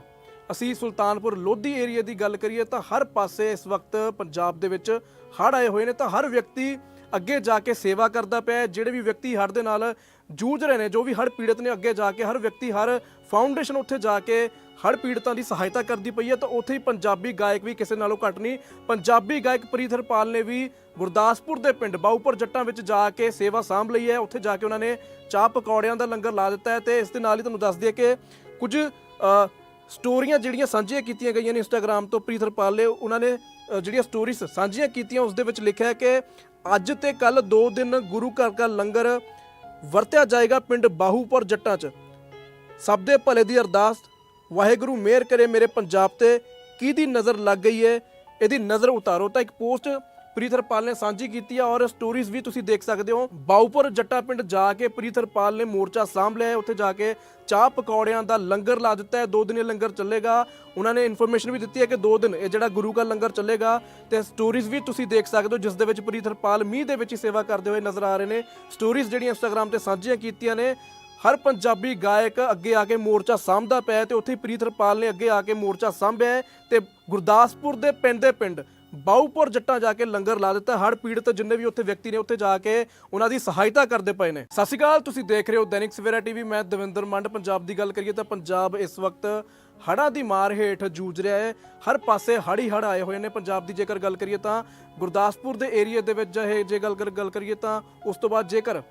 ਅਸੀਂ ਸੁਲਤਾਨਪੁਰ ਲੋਧੀ ਏਰੀਆ ਦੀ ਗੱਲ ਕਰੀਏ ਤਾਂ ਹਰ ਪਾਸੇ ਇਸ ਵਕਤ ਪੰਜਾਬ ਦੇ ਵਿੱਚ ਹੜ੍ਹ ਆਏ ਹੋਏ ਨੇ। ਤਾਂ ਹਰ ਵਿਅਕਤੀ ਅੱਗੇ ਜਾ ਕੇ ਸੇਵਾ ਕਰਦਾ ਪਿਆ ਹੈ। ਜਿਹੜੇ ਵੀ ਵਿਅਕਤੀ ਹੜ੍ਹ ਦੇ ਨਾਲ ਜੂਝ ਰਹੇ ਨੇ ਜੋ ਵੀ ਹੜ੍ਹ ਪੀੜਤ ਨੇ ਅੱਗੇ ਜਾ ਕੇ ਹਰ ਵਿਅਕਤੀ ਹਰ ਫਾਊਂਡੇਸ਼ਨ ਉੱਥੇ ਜਾ ਕੇ ਹੜ੍ਹ ਪੀੜਤਾਂ ਦੀ ਸਹਾਇਤਾ ਕਰਦੀ ਪਈ ਹੈ। ਤਾਂ ਉੱਥੇ ਹੀ ਪੰਜਾਬੀ ਗਾਇਕ ਵੀ ਕਿਸੇ ਨਾਲੋਂ ਘੱਟ ਨਹੀਂ ਪੰਜਾਬੀ ਗਾਇਕ ਪ੍ਰੀਤ ਹਰਪਾਲ ਨੇ ਵੀ ਗੁਰਦਾਸਪੁਰ ਦੇ ਪਿੰਡ ਬਾਊਪੁਰ ਜੱਟਾਂ ਵਿੱਚ ਜਾ ਕੇ ਸੇਵਾ ਸਾਂਭ ਲਈ ਹੈ। ਉੱਥੇ ਜਾ ਕੇ ਉਹਨਾਂ ਨੇ ਚਾਹ ਪਕੌੜਿਆਂ ਦਾ ਲੰਗਰ ਲਾ ਦਿੱਤਾ ਹੈ ਤੇ ਇਸ ਦੇ ਨਾਲ ਹੀ ਤੁਹਾਨੂੰ ਦੱਸ ਦਈਏ ਕਿ ਕੁਝ ਅ, ਸਟੋਰੀਆਂ ਜਿਹੜੀਆਂ ਸਾਂਝੀਆਂ ਕੀਤੀਆਂ ਗਈਆਂ ਨੇ ਇੰਸਟਾਗ੍ਰam ਤੋਂ ਪ੍ਰੀਤ ਹਰਪਾਲ ਨੇ ਉਹਨਾਂ ਨੇ ਅ, ਜਿਹੜੀਆਂ ਸਟੋਰੀਜ਼ ਸਾਂਝੀਆਂ ਕੀਤੀਆਂ ਉਸ ਦੇ ਵਿੱਚ ਲਿਖਿਆ ਹੈ ਕਿ ਅੱਜ ਤੇ ਕੱਲ ਦੋ ਦਿਨ ਗੁਰੂ ਘਰ ਦਾ ਲੰਗਰ ਵਰਤਿਆ ਜਾਏਗਾ ਪਿੰਡ ਬਾਹੂਪੁਰ ਜੱਟਾਂ 'ਚ। ਸਭ ਦੇ ਭਲੇ ਦੀ ਅਰਦਾਸ, ਵਾਹਿਗੁਰੂ ਮਿਹਰ ਕਰੇ ਮੇਰੇ ਪੰਜਾਬ ਤੇ, ਕਿਹਦੀ ਨਜ਼ਰ ਲੱਗ ਗਈ ਹੈ ਇਹਦੀ ਨਜ਼ਰ ਉਤਾਰੋ। ਤਾਂ ਇੱਕ ਪੋਸਟ ਪ੍ਰੀਤ ਹਰਪਾਲ ਨੇ ਸਾਂਝੀ ਕੀਤੀ ਹੈ ਔਰ ਸਟੋਰੀਜ਼ ਵੀ ਤੁਸੀਂ ਦੇਖ ਸਕਦੇ ਹੋ। ਬਾਊਪੁਰ ਜੱਟਾ ਪਿੰਡ ਜਾ ਕੇ ਪ੍ਰੀਤ ਹਰਪਾਲ ਨੇ ਮੋਰਚਾ ਸਾਂਭ ਲਿਆ ਹੈ। ਉੱਥੇ ਜਾ ਕੇ ਚਾਹ ਪਕੌੜਿਆਂ ਦਾ ਲੰਗਰ ਲਾ ਦਿੱਤਾ ਹੈ। ਦੋ ਦਿਨ ਇਹ ਲੰਗਰ ਚੱਲੇਗਾ। ਉਹਨਾਂ ਨੇ ਇਨਫੋਰਮੇਸ਼ਨ ਵੀ ਦਿੱਤੀ ਹੈ ਕਿ ਦੋ ਦਿਨ ਇਹ ਜਿਹੜਾ ਗੁਰੂ ਦਾ ਲੰਗਰ ਚੱਲੇਗਾ ਤੇ ਸਟੋਰੀਜ਼ ਵੀ ਤੁਸੀਂ ਦੇਖ ਸਕਦੇ ਹੋ, ਜਿਸ ਦੇ ਵਿੱਚ ਪ੍ਰੀਤ ਹਰਪਾਲ ਮੀਂਹ ਦੇ ਵਿੱਚ ਹੀ ਸੇਵਾ ਕਰਦੇ ਹੋਏ ਨਜ਼ਰ ਆ ਰਹੇ ਨੇ। ਸਟੋਰੀਜ਼ ਜਿਹੜੀਆਂ ਇੰਸਟਾਗ੍ਰam ਤੇ ਸਾਂਝੀਆਂ ਕੀਤੀਆਂ ਨੇ, ਹਰ ਪੰਜਾਬੀ ਗਾਇਕ ਅੱਗੇ ਆ ਕੇ ਮੋਰਚਾ ਸਾਂਭਦਾ ਪਿਆ ਹੈ ਤੇ ਉੱਥੇ ਹੀ ਪ੍ਰੀਤ ਹਰਪਾਲ ਨੇ ਅੱਗੇ ਆ ਕੇ ਮੋਰਚਾ ਸਾਂਭਿਆ ਹੈ ਤੇ ਗੁਰਦਾਸਪੁਰ ਦੇ ਪਿੰਡ ਦੇ ਪਿੰਡ ਬਾਊਪੁਰ ਜੱਟਾਂ ਜਾ ਕੇ ਲੰਗਰ ਲਾ ਦਿੱਤਾ। ਹੜ ਪੀੜਤ ਜਿੰਨੇ ਵੀ ਉੱਥੇ ਵਿਅਕਤੀ ਨੇ, ਉੱਥੇ ਜਾ ਕੇ ਉਹਨਾਂ ਦੀ ਸਹਾਇਤਾ ਕਰਦੇ ਪਏ ਨੇ। ਸਤਿ ਸ਼੍ਰੀ ਅਕਾਲ, ਤੁਸੀਂ ਦੇਖ ਰਹੇ ਹੋ ਦੈਨਿਕ ਸਵੇਰਾ ਟੀਵੀ। ਮੈਂ ਦਵਿੰਦਰ ਮੰਡ, ਪੰਜਾਬ ਦੀ ਗੱਲ ਕਰੀਏ ਤਾਂ ਪੰਜਾਬ ਇਸ ਵਕਤ ਹੜ੍ਹਾਂ ਦੀ ਮਾਰ ਹੇਠ ਜੂਝ ਰਿਹਾ ਹੈ। ਹਰ ਪਾਸੇ ਹੜ੍ਹ ਹੀ ਹੜ੍ਹ ਆਏ ਹੋਏ ਨੇ। ਪੰਜਾਬ ਦੀ ਜੇਕਰ ਗੱਲ ਕਰੀਏ ਤਾਂ ਗੁਰਦਾਸਪੁਰ ਦੇ ਏਰੀਆ ਦੇ ਵਿੱਚ ਇਹ ਜੇ ਗੱਲ ਕਰ- ਗੱਲ ਕਰੀਏ ਤਾਂ ਉਸ ਤੋਂ ਬਾਅਦ ਜੇਕਰ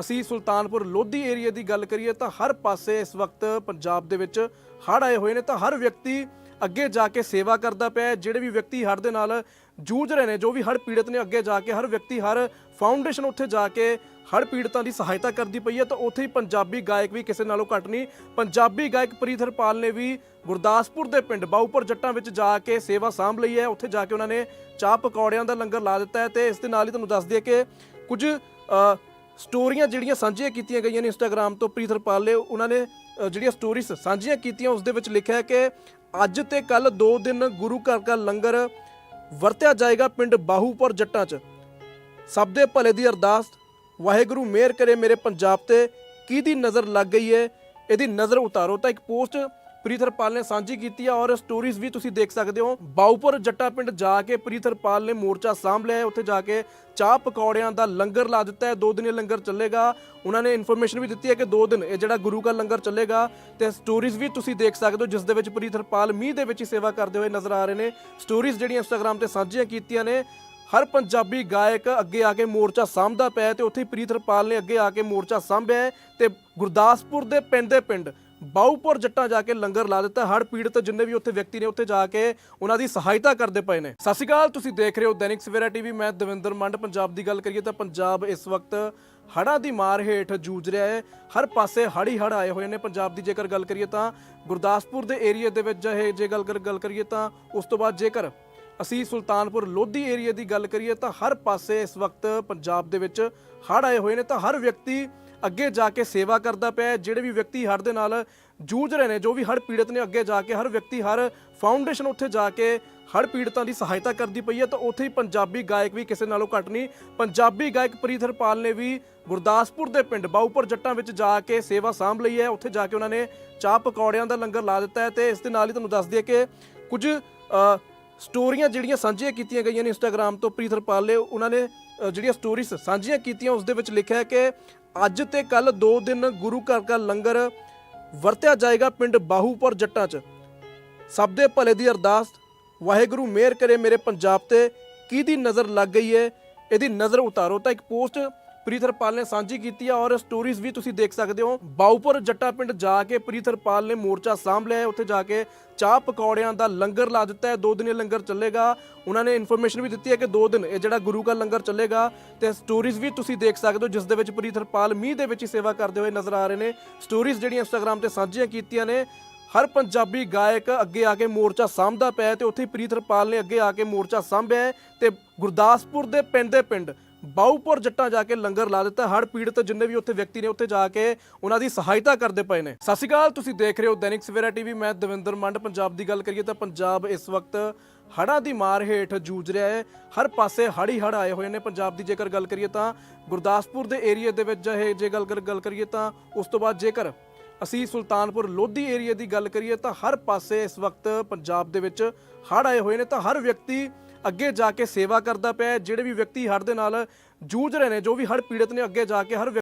ਅਸੀਂ ਸੁਲਤਾਨਪੁਰ ਲੋਧੀ ਏਰੀਆ ਦੀ ਗੱਲ ਕਰੀਏ ਤਾਂ ਹਰ ਪਾਸੇ ਇਸ ਵਕਤ ਪੰਜਾਬ ਦੇ ਵਿੱਚ ਹੜ੍ਹ ਆਏ ਹੋਏ ਨੇ। ਤਾਂ ਹਰ ਵਿਅਕਤੀ ਅੱਗੇ ਜਾ ਕੇ ਸੇਵਾ ਕਰਦਾ ਪਿਆ ਹੈ। ਜਿਹੜੇ ਵੀ ਵਿਅਕਤੀ ਹੜ੍ਹ ਦੇ ਨਾਲ ਜੂਝ ਰਹੇ ਨੇ ਜੋ ਵੀ ਹੜ੍ਹ ਪੀੜਤ ਨੇ ਅੱਗੇ ਜਾ ਕੇ ਹਰ ਵਿਅਕਤੀ ਹਰ ਫਾਊਂਡੇਸ਼ਨ ਉੱਥੇ ਜਾ ਕੇ ਹੜ੍ਹ ਪੀੜਤਾਂ ਦੀ ਸਹਾਇਤਾ ਕਰਦੀ ਪਈ ਹੈ। ਤਾਂ ਉੱਥੇ ਹੀ ਪੰਜਾਬੀ ਗਾਇਕ ਵੀ ਕਿਸੇ ਨਾਲੋਂ ਘੱਟ ਨਹੀਂ ਪੰਜਾਬੀ ਗਾਇਕ ਪ੍ਰੀਤ ਹਰਪਾਲ ਨੇ ਵੀ ਗੁਰਦਾਸਪੁਰ ਦੇ ਪਿੰਡ ਬਾਊਪੁਰ ਜੱਟਾਂ ਵਿੱਚ ਜਾ ਕੇ ਸੇਵਾ ਸਾਂਭ ਲਈ ਹੈ। ਉੱਥੇ ਜਾ ਕੇ ਉਹਨਾਂ ਨੇ ਚਾਹ ਪਕੌੜਿਆਂ ਦਾ ਲੰਗਰ ਲਾ ਦਿੱਤਾ ਹੈ ਤੇ ਇਸ ਦੇ ਨਾਲ ਹੀ ਤੁਹਾਨੂੰ ਦੱਸ ਦਈਏ ਕਿ ਕੁਝ ਅ, ਸਟੋਰੀਆਂ ਜਿਹੜੀਆਂ ਸਾਂਝੀਆਂ ਕੀਤੀਆਂ ਗਈਆਂ ਨੇ ਇੰਸਟਾਗ੍ਰam ਤੋਂ ਪ੍ਰੀਤ ਹਰਪਾਲ ਨੇ ਉਹਨਾਂ ਨੇ ਅ, ਜਿਹੜੀਆਂ ਸਟੋਰੀਜ਼ ਸਾਂਝੀਆਂ ਕੀਤੀਆਂ ਉਸ ਦੇ ਵਿੱਚ ਲਿਖਿਆ ਹੈ ਕਿ ਅੱਜ ਤੇ ਕੱਲ ਦੋ ਦਿਨ ਗੁਰੂ ਘਰ ਦਾ ਲੰਗਰ ਵਰਤਿਆ ਜਾਏਗਾ ਪਿੰਡ ਬਾਹੂਪੁਰ ਜੱਟਾਂ 'ਚ। ਸਭ ਦੇ ਭਲੇ ਦੀ ਅਰਦਾਸ, ਵਾਹਿਗੁਰੂ ਮਿਹਰ ਕਰੇ ਮੇਰੇ ਪੰਜਾਬ ਤੇ। ਕਿਹਦੀ ਨਜ਼ਰ ਲੱਗ ਗਈ ਹੈ ਇਹਦੀ ਨਜ਼ਰ ਉਤਾਰੋ ਤਾਂ ਇੱਕ ਪੋਸਟ ਪ੍ਰੀਤ ਹਰਪਾਲ ਨੇ ਸਾਂਝੀ ਕੀਤੀ ਹੈ ਔਰ ਸਟੋਰੀਜ਼ ਵੀ ਤੁਸੀਂ ਦੇਖ ਸਕਦੇ ਹੋ। ਬਾਊਪੁਰ ਜੱਟਾ ਪਿੰਡ ਜਾ ਕੇ ਪ੍ਰੀਤ ਹਰਪਾਲ ਨੇ ਮੋਰਚਾ ਸਾਂਭ ਲਿਆ ਹੈ। ਉੱਥੇ ਜਾ ਕੇ ਚਾਹ ਪਕੌੜਿਆਂ ਦਾ ਲੰਗਰ ਲਾ ਦਿੱਤਾ ਹੈ। ਦੋ ਦਿਨ ਇਹ ਲੰਗਰ ਚੱਲੇਗਾ। ਉਹਨਾਂ ਨੇ ਇਨਫੋਰਮੇਸ਼ਨ ਵੀ ਦਿੱਤੀ ਹੈ ਕਿ ਦੋ ਦਿਨ ਇਹ ਜਿਹੜਾ ਗੁਰੂ ਕਾ ਲੰਗਰ ਚੱਲੇਗਾ ਤੇ ਸਟੋਰੀਜ਼ ਵੀ ਤੁਸੀਂ ਦੇਖ ਸਕਦੇ ਹੋ, ਜਿਸ ਦੇ ਵਿੱਚ ਪ੍ਰੀਤ ਹਰਪਾਲ ਮੀਂਹ ਦੇ ਵਿੱਚ ਹੀ ਸੇਵਾ ਕਰਦੇ ਹੋਏ ਨਜ਼ਰ ਆ ਰਹੇ ਨੇ। ਸਟੋਰੀਜ਼ ਜਿਹੜੀਆਂ ਇੰਸਟਾਗ੍ਰam ਤੇ ਸਾਂਝੀਆਂ ਕੀਤੀਆਂ ਨੇ, ਹਰ ਪੰਜਾਬੀ ਗਾਇਕ ਅੱਗੇ ਆ ਕੇ ਮੋਰਚਾ ਸਾਂਭਦਾ ਪਿਆ ਹੈ ਤੇ ਉੱਥੇ ਹੀ ਪ੍ਰੀਤ ਹਰਪਾਲ ਨੇ ਅੱਗੇ ਆ ਕੇ ਮੋਰਚਾ ਸਾਂਭਿਆ ਹੈ ਤੇ ਗੁਰਦਾਸਪੁਰ ਦੇ ਪਿੰਡ ਦੇ ਪਿੰਡ ਬਾਊਪੁਰ ਜੱਟਾਂ ਜਾ ਕੇ ਲੰਗਰ ਲਾ ਦਿੱਤਾ। ਹੜ ਪੀੜਤ ਜਿੰਨੇ ਵੀ ਉੱਥੇ ਵਿਅਕਤੀ ਨੇ, ਉੱਥੇ ਜਾ ਕੇ ਉਹਨਾਂ ਦੀ ਸਹਾਇਤਾ ਕਰਦੇ ਪਏ ਨੇ। ਸਤਿ ਸ਼੍ਰੀ ਅਕਾਲ, ਤੁਸੀਂ ਦੇਖ ਰਹੇ ਹੋ ਦੈਨਿਕ ਸਵੇਰਾ ਟੀਵੀ। ਮੈਂ ਦਵਿੰਦਰ ਮੰਡ, ਪੰਜਾਬ ਦੀ ਗੱਲ ਕਰੀਏ ਤਾਂ ਪੰਜਾਬ ਇਸ ਵਕਤ ਹੜ੍ਹਾਂ ਦੀ ਮਾਰ ਹੇਠ ਜੂਝ ਰਿਹਾ ਹੈ। ਹਰ ਪਾਸੇ ਹੜ੍ਹ ਹੀ ਹੜ੍ਹ ਆਏ ਹੋਏ ਨੇ। ਪੰਜਾਬ ਦੀ ਜੇਕਰ ਗੱਲ ਕਰੀਏ ਤਾਂ ਗੁਰਦਾਸਪੁਰ ਦੇ ਏਰੀਆ ਦੇ ਵਿੱਚ ਇਹ ਜੇ ਗੱਲ ਕਰ- ਗੱਲ ਕਰੀਏ ਤਾਂ ਉਸ ਤੋਂ ਬਾਅਦ ਜੇਕਰ ਅਸੀਂ ਸੁਲਤਾਨਪੁਰ ਲੋਧੀ ਏਰੀਆ ਦੀ ਗੱਲ ਕਰੀਏ ਤਾਂ ਹਰ ਪਾਸੇ ਇਸ ਵਕਤ ਪੰਜਾਬ ਦੇ ਵਿੱਚ ਹੜ੍ਹ ਆਏ ਹੋਏ ਨੇ। ਤਾਂ ਹਰ ਵਿਅਕਤੀ ਅੱਗੇ ਜਾ ਕੇ ਸੇਵਾ ਕਰਦਾ ਪਿਆ ਹੈ। ਜਿਹੜੇ ਵੀ ਵਿਅਕਤੀ ਹੜ੍ਹ ਦੇ ਨਾਲ ਜੂਝ ਰਹੇ ਨੇ ਜੋ ਵੀ ਹੜ੍ਹ ਪੀੜਤ ਨੇ ਅੱਗੇ ਜਾ ਕੇ ਹਰ ਵਿਅਕਤੀ ਹਰ ਫਾਊਂਡੇਸ਼ਨ ਉੱਥੇ ਜਾ ਕੇ ਹੜ੍ਹ ਪੀੜਤਾਂ ਦੀ ਸਹਾਇਤਾ ਕਰਦੀ ਪਈ ਹੈ ਤਾਂ ਉੱਥੇ ਹੀ ਪੰਜਾਬੀ ਗਾਇਕ ਵੀ ਕਿਸੇ ਨਾਲੋਂ ਘੱਟ ਨਹੀਂ ਪੰਜਾਬੀ ਗਾਇਕ ਪ੍ਰੀਤ ਹਰਪਾਲ ਨੇ ਵੀ ਗੁਰਦਾਸਪੁਰ ਦੇ ਪਿੰਡ ਬਾਊਪੁਰ ਜੱਟਾਂ ਵਿੱਚ ਜਾ ਕੇ ਸੇਵਾ ਸਾਂਭ ਲਈ ਹੈ ਉੱਥੇ ਜਾ ਕੇ ਉਹਨਾਂ ਨੇ ਚਾਹ ਪਕੌੜਿਆਂ ਦਾ ਲੰਗਰ ਲਾ ਦਿੱਤਾ ਹੈ ਤੇ ਇਸ ਦੇ ਨਾਲ ਹੀ ਤੁਹਾਨੂੰ ਦੱਸ ਦਈਏ ਕਿ ਕੁਝ ਅ, ਸਟੋਰੀਆਂ ਜਿਹੜੀਆਂ ਸਾਂਝੀਆਂ ਕੀਤੀਆਂ ਗਈਆਂ ਨੇ ਇੰਸਟਾਗ੍ਰam ਤੋਂ ਪ੍ਰੀਤ ਹਰਪਾਲ ਨੇ ਉਹਨਾਂ ਨੇ ਅ, ਜਿਹੜੀਆਂ ਸਟੋਰੀਜ਼ ਸਾਂਝੀਆਂ ਕੀਤੀਆਂ ਉਸ ਦੇ ਵਿੱਚ ਲਿਖਿਆ ਹੈ ਕਿ ਅੱਜ ਤੇ ਕੱਲ ਦੋ ਦਿਨ ਗੁਰੂ ਘਰ ਦਾ ਲੰਗਰ ਵਰਤਿਆ ਜਾਏਗਾ ਪਿੰਡ ਬਾਹੂਪੁਰ ਜੱਟਾਂ 'ਚ। ਸਭ ਦੇ ਭਲੇ ਦੀ ਅਰਦਾਸ, ਵਾਹਿਗੁਰੂ ਮਿਹਰ ਕਰੇ ਮੇਰੇ ਪੰਜਾਬ ਤੇ, ਕਿਹਦੀ ਨਜ਼ਰ ਲੱਗ ਗਈ ਹੈ ਇਹਦੀ ਨਜ਼ਰ ਉਤਾਰੋ। ਤਾਂ ਇੱਕ ਪੋਸਟ ਪ੍ਰੀਤਰਪਾਲ ਨੇ ਸਾਂਝੀ ਕੀਤੀ ਹੈ ਔਰ ਸਟੋਰੀਜ਼ ਵੀ ਤੁਸੀਂ ਦੇਖ ਸਕਦੇ ਹੋ। ਬਾਉਪੁਰ ਜੱਟਾ ਪਿੰਡ ਜਾ ਕੇ ਪ੍ਰੀਤਰਪਾਲ ਨੇ ਮੋਰਚਾ ਸਾਂਭ ਲਿਆ ਉੱਥੇ ਜਾ ਕੇ ਚਾਹ ਪਕੌੜਿਆਂ ਦਾ ਲੰਗਰ ਲਾ ਦਿੱਤਾ ਹੈ। ਦੋ ਦਿਨ ਇਹ ਲੰਗਰ ਚੱਲੇਗਾ। ਉਹਨਾਂ ਨੇ ਇਨਫੋਰਮੇਸ਼ਨ ਵੀ ਦਿੱਤੀ ਹੈ ਕਿ ਦੋ ਦਿਨ ਇਹ ਜਿਹੜਾ ਗੁਰੂ ਦਾ ਲੰਗਰ ਚੱਲੇਗਾ ਤੇ ਸਟੋਰੀਜ਼ ਵੀ ਤੁਸੀਂ ਦੇਖ ਸਕਦੇ ਹੋ, ਜਿਸ ਦੇ ਵਿੱਚ ਪ੍ਰੀਤਰਪਾਲ ਮੀਂਹ ਦੇ ਵਿੱਚ ਹੀ ਸੇਵਾ ਕਰਦੇ ਹੋਏ ਨਜ਼ਰ ਆ ਰਹੇ ਨੇ। ਸਟੋਰੀਜ਼ ਜਿਹੜੀਆਂ ਇੰਸਟਾਗ੍ਰam ਤੇ ਸਾਂਝੀਆਂ ਕੀਤੀਆਂ ਨੇ, ਹਰ ਪੰਜਾਬੀ ਗਾਇਕ ਅੱਗੇ ਆ ਕੇ ਮੋਰਚਾ ਸਾਂਭਦਾ ਪਿਆ ਹੈ ਤੇ ਉੱਥੇ ਹੀ ਪ੍ਰੀਤ ਹਰਪਾਲ ਨੇ ਅੱਗੇ ਆ ਕੇ ਮੋਰਚਾ ਸਾਂਭਿਆ ਹੈ ਤੇ ਗੁਰਦਾਸਪੁਰ ਦੇ ਪਿੰਡ ਦੇ ਪਿੰਡ ਬਾਊਪੁਰ ਜੱਟਾਂ ਜਾ ਕੇ ਲੰਗਰ ਲਾ ਦਿੱਤਾ। ਹੜ ਪੀੜਤ ਜਿੰਨੇ ਵੀ ਉੱਥੇ ਵਿਅਕਤੀ ਨੇ ਉੱਥੇ ਜਾ ਕੇ ਉਹਨਾਂ ਦੀ ਸਹਾਇਤਾ ਕਰਦੇ ਪਏ ਨੇ। ਸਤਿ ਸ਼੍ਰੀ ਅਕਾਲ, ਤੁਸੀਂ ਦੇਖ ਰਹੇ ਹੋ ਦੈਨਿਕ ਸਵੇਰਾ ਟੀਵੀ। ਮੈਂ ਦਵਿੰਦਰ ਮੰਡ, ਪੰਜਾਬ ਦੀ ਗੱਲ ਕਰੀਏ ਤਾਂ ਪੰਜਾਬ ਇਸ ਵਕਤ ਹੜ੍ਹਾਂ ਦੀ ਮਾਰ ਹੇਠ ਜੂਝ ਰਿਹਾ ਹੈ। ਹਰ ਪਾਸੇ ਹੜ੍ਹ ਹੀ ਹੜ੍ਹ ਆਏ ਹੋਏ ਨੇ। ਪੰਜਾਬ ਦੀ ਜੇਕਰ ਗੱਲ ਕਰੀਏ ਤਾਂ ਗੁਰਦਾਸਪੁਰ ਦੇ ਏਰੀਆ ਦੇ ਵਿੱਚ ਇਹ ਜੇ ਗੱਲ ਕਰ- ਗੱਲ ਕਰੀਏ ਤਾਂ ਉਸ ਤੋਂ ਬਾਅਦ ਜੇਕਰ ਅਸੀਂ ਸੁਲਤਾਨਪੁਰ ਲੋਧੀ ਏਰੀਆ ਦੀ ਗੱਲ ਕਰੀਏ ਤਾਂ ਹਰ ਪਾਸੇ ਇਸ ਵਕਤ ਪੰਜਾਬ ਦੇ ਵਿੱਚ ਹੜ੍ਹ ਆਏ ਹੋਏ ਨੇ। ਤਾਂ ਹਰ ਵਿਅਕਤੀ ਅੱਗੇ ਜਾ ਕੇ ਸੇਵਾ ਕਰਦਾ ਪਿਆ ਹੈ। ਜਿਹੜੇ ਵੀ ਵਿਅਕਤੀ ਹੜ੍ਹ ਦੇ ਨਾਲ ਜੂਝ ਰਹੇ ਨੇ, ਜੋ ਵੀ ਹੜ੍ਹ ਪੀੜਤ ਨੇ, ਅੱਗੇ ਜਾ ਕੇ ਹਰ ਵਿਅਕਤੀ